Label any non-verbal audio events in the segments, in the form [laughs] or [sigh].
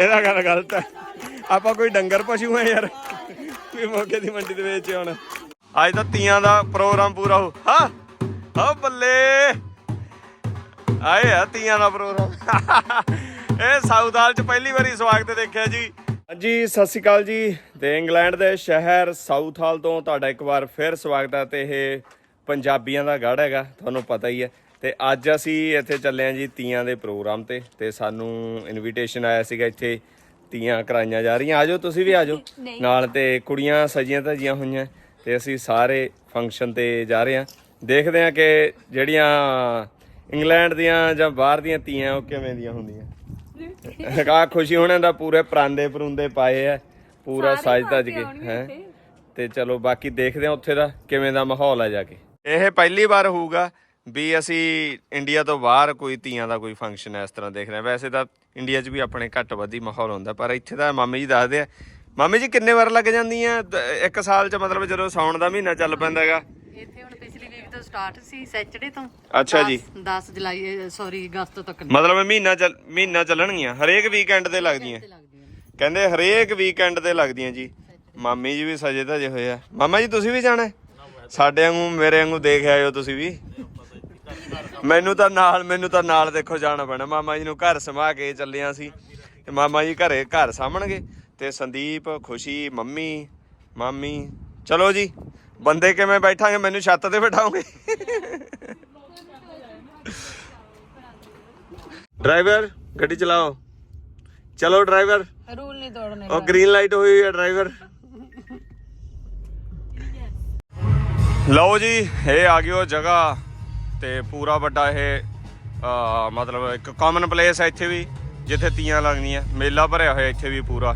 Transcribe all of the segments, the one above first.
ਇਹਦਾ ਗੱਲ ਗਲਤ ਹੈ। ਆਪਾਂ ਕੋਈ ਡੰਗਰ ਪਸ਼ੂ ਆ ਯਾਰ। ਵੀ ਮੌਕੇ ਦੀ ਮੰਡੀ ਦੇ ਵਿੱਚ ਹੁਣ ਅੱਜ ਤਾਂ ਤੀਆਂ ਦਾ ਪ੍ਰੋਗਰਾਮ ਪੂਰਾ ਹੋ ਹਾਂ ਓ ਬੱਲੇ। ਆਏ ਆ ਤੀਆਂ ਦਾ ਪ੍ਰੋਗਰਾਮ। ਇਹ ਸਾਊਥ ਚ ਪਹਿਲੀ ਵਾਰੀ ਸਵਾਗਤ ਦੇਖਿਆ ਜੀ। ਹਾਂਜੀ, ਸਤਿ ਸ਼੍ਰੀ ਅਕਾਲ ਜੀ। ਤੇ ਇੰਗਲੈਂਡ ਦੇ ਸ਼ਹਿਰ ਸਾਊਥ ਹਾਲ ਤੋਂ ਤੁਹਾਡਾ ਇੱਕ ਵਾਰ ਫਿਰ ਸਵਾਗਤ ਹੈ ਤੇ ਇਹ ਪੰਜਾਬੀਆਂ ਦਾ ਗੜ ਹੈਗਾ, ਤੁਹਾਨੂੰ ਪਤਾ ਹੀ ਹੈ। ਤੇ ਅੱਜ ਅਸੀਂ ਇੱਥੇ ਚੱਲੇ ਹਾਂ ਜੀ ਤੀਆਂ ਦੇ ਪ੍ਰੋਗਰਾਮ ਤੇ ਤੇ ਸਾਨੂੰ ਇਨਵੀਟੇਸ਼ਨ ਆਇਆ ਸੀਗਾ ਇੱਥੇ ਤੀਆਂ ਕਰਾਈਆਂ ਜਾ ਰਹੀਆਂ। ਆਜੋ ਤੁਸੀਂ ਵੀ ਆਜੋ। ਨਾਲ ਤੇ ਕੁੜੀਆਂ ਸਜੀਆਂ ਧਜੀਆਂ ਹੋਈਆਂ ਤੇ ਅਸੀਂ ਸਾਰੇ ਫੰਕਸ਼ਨ ਤੇ ਜਾ ਰਹੇ ਹਾਂ। ਦੇਖਦੇ ਹਾਂ ਕਿ ਜਿਹੜੀਆਂ ਇੰਗਲੈਂਡ ਦੀਆਂ ਜਾਂ ਬਾਹਰ ਦੀਆਂ ਤੀਆਂ ਉਹ ਕਿਵੇਂ ਦੀਆਂ ਹੁੰਦੀਆਂ। [laughs] ਕਾ ਖੁਸ਼ੀ ਹੋਣੇ ਦਾ ਪੂਰੇ ਪਰਾਂਦੇ ਪਰੁੰਦੇ ਪਾਏ ਆ ਪੂਰਾ ਸਜ ਧਜ ਕੇ ਹੈ। ਤੇ ਚਲੋ ਬਾਕੀ ਦੇਖਦੇ ਹਾਂ ਉੱਥੇ ਦਾ ਕਿਵੇਂ ਦਾ ਮਾਹੌਲ ਆ ਜਾ ਕੇ। ਇਹ ਪਹਿਲੀ ਵਾਰ ਹੋਊਗਾ ਵੀ ਅਸੀਂ ਇੰਡੀਆ ਤੋਂ ਬਾਹਰ ਕੋਈ ਤੀਆਂ ਦਾ ਕੋਈ ਫੰਕਸ਼ਨ ਇਸ ਤਰ੍ਹਾਂ ਦੇਖ ਰਹੇ ਵੈਸੇ ਤਾਂ ਇੰਡੀਆ 'ਚ ਵੀ ਆਪਣੇ ਘੱਟ ਵੱਧ ਮਾਹੌਲ ਹੁੰਦਾ ਪਰ ਇੱਥੇ ਤਾਂ ਮਾਮੀ ਜੀ ਦੱਸਦੇ ਆ ਮਾਮੀ ਜੀ ਕਿੰਨੇ ਵਾਰ ਲੱਗ ਜਾਂਦੀਆਂ? ਇੱਕ ਸਾਲ 'ਚ ਮਤਲਬ ਜਦੋਂ ਸਾਉਣ ਦਾ ਮਹੀਨਾ ਚੱਲ ਪੈਂਦਾ ਹੈਗਾ। ਇੱਥੇ ਹੁਣ ਪਿਛਲੀ ਵੀਕ ਤੋਂ ਸਟਾਰਟ ਸੀ ਸੈਚਰਡੇ ਤੋਂ। ਅੱਛਾ ਜੀ। 10 ਜੁਲਾਈ ਸੌਰੀ ਅਗਸਤ ਤੱਕ ਮਤਲਬ ਮਹੀਨਾ ਚੱਲ ਮਹੀਨਾ ਚੱਲਣਗੀਆਂ ਹਰੇਕ ਵੀਕਐਂਡ ਤੇ ਲੱਗਦੀਆਂ। ਕਹਿੰਦੇ ਹਰੇਕ ਵੀਕਐਂਡ ਤੇ ਲੱਗਦੀਆਂ ਜੀ। ਮਾਮੀ ਜੀ ਵੀ ਸਜੇ ਧਜੇ ਹੋਏ ਆ। ਮਾਮਾ ਜੀ ਤੁਸੀਂ ਵੀ ਜਾਣਾ? ਸਾਡੇ ਵਾਂਗੂ ਮੇਰੇ ਵਾਂਗੂ ਦੇਖ ਆਇਓ ਤੁਸੀਂ ਵੀ। ਮੈਨੂੰ ਤਾਂ ਨਾਲ ਮੈਨੂੰ ਤਾਂ ਨਾਲ ਦੇਖੋ ਜਾਣਾ ਪੈਣਾ। ਮਾਮਾ ਜੀ ਨੂੰ ਘਰ ਸਮਾ ਕੇ ਚੱਲਿਆ ਸੀ। ਤੇ ਮਾਮਾ ਜੀ ਘਰੇ ਘਰ ਸਾਂਭਣਗੇ। ਤੇ ਸੰਦੀਪ ਖੁਸ਼ੀ ਮੰਮੀ ਮਾਮੀ ਚਲੋ ਜੀ ਬੰਦੇ ਕਿਵੇਂ ਬੈਠਾਂਗੇ? ਮੈਨੂੰ ਛੱਤ ਤੇ ਬਿਠਾਓਗੇ? ਡਰਾਈਵਰ ਗੱਡੀ ਚਲਾਓ। ਚਲੋ ਡਰਾਈਵਰ। ਰੂਲ ਨਹੀਂ ਤੋੜਨੇ ਉਹ ਗ੍ਰੀਨ ਲਾਈਟ ਹੋਈ ਹੋਈ ਹੈ ਡਰਾਈਵਰ। ਲਓ ਜੀ ਇਹ ਆ ਗਈ ਉਹ ਜਗ੍ਹਾ। ਤੇ ਪੂਰਾ ਵੱਡਾ ਇਹ ਅਹ, ਮਤਲਬ ਇੱਕ ਕਾਮਨ ਪਲੇਸ ਹੈ ਇੱਥੇ ਵੀ ਜਿੱਥੇ ਤੀਆਂ ਲੱਗਦੀਆਂ ਮੇਲਾ ਭਰਿਆ ਹੋਇਆ ਇੱਥੇ ਵੀ ਪੂਰਾ।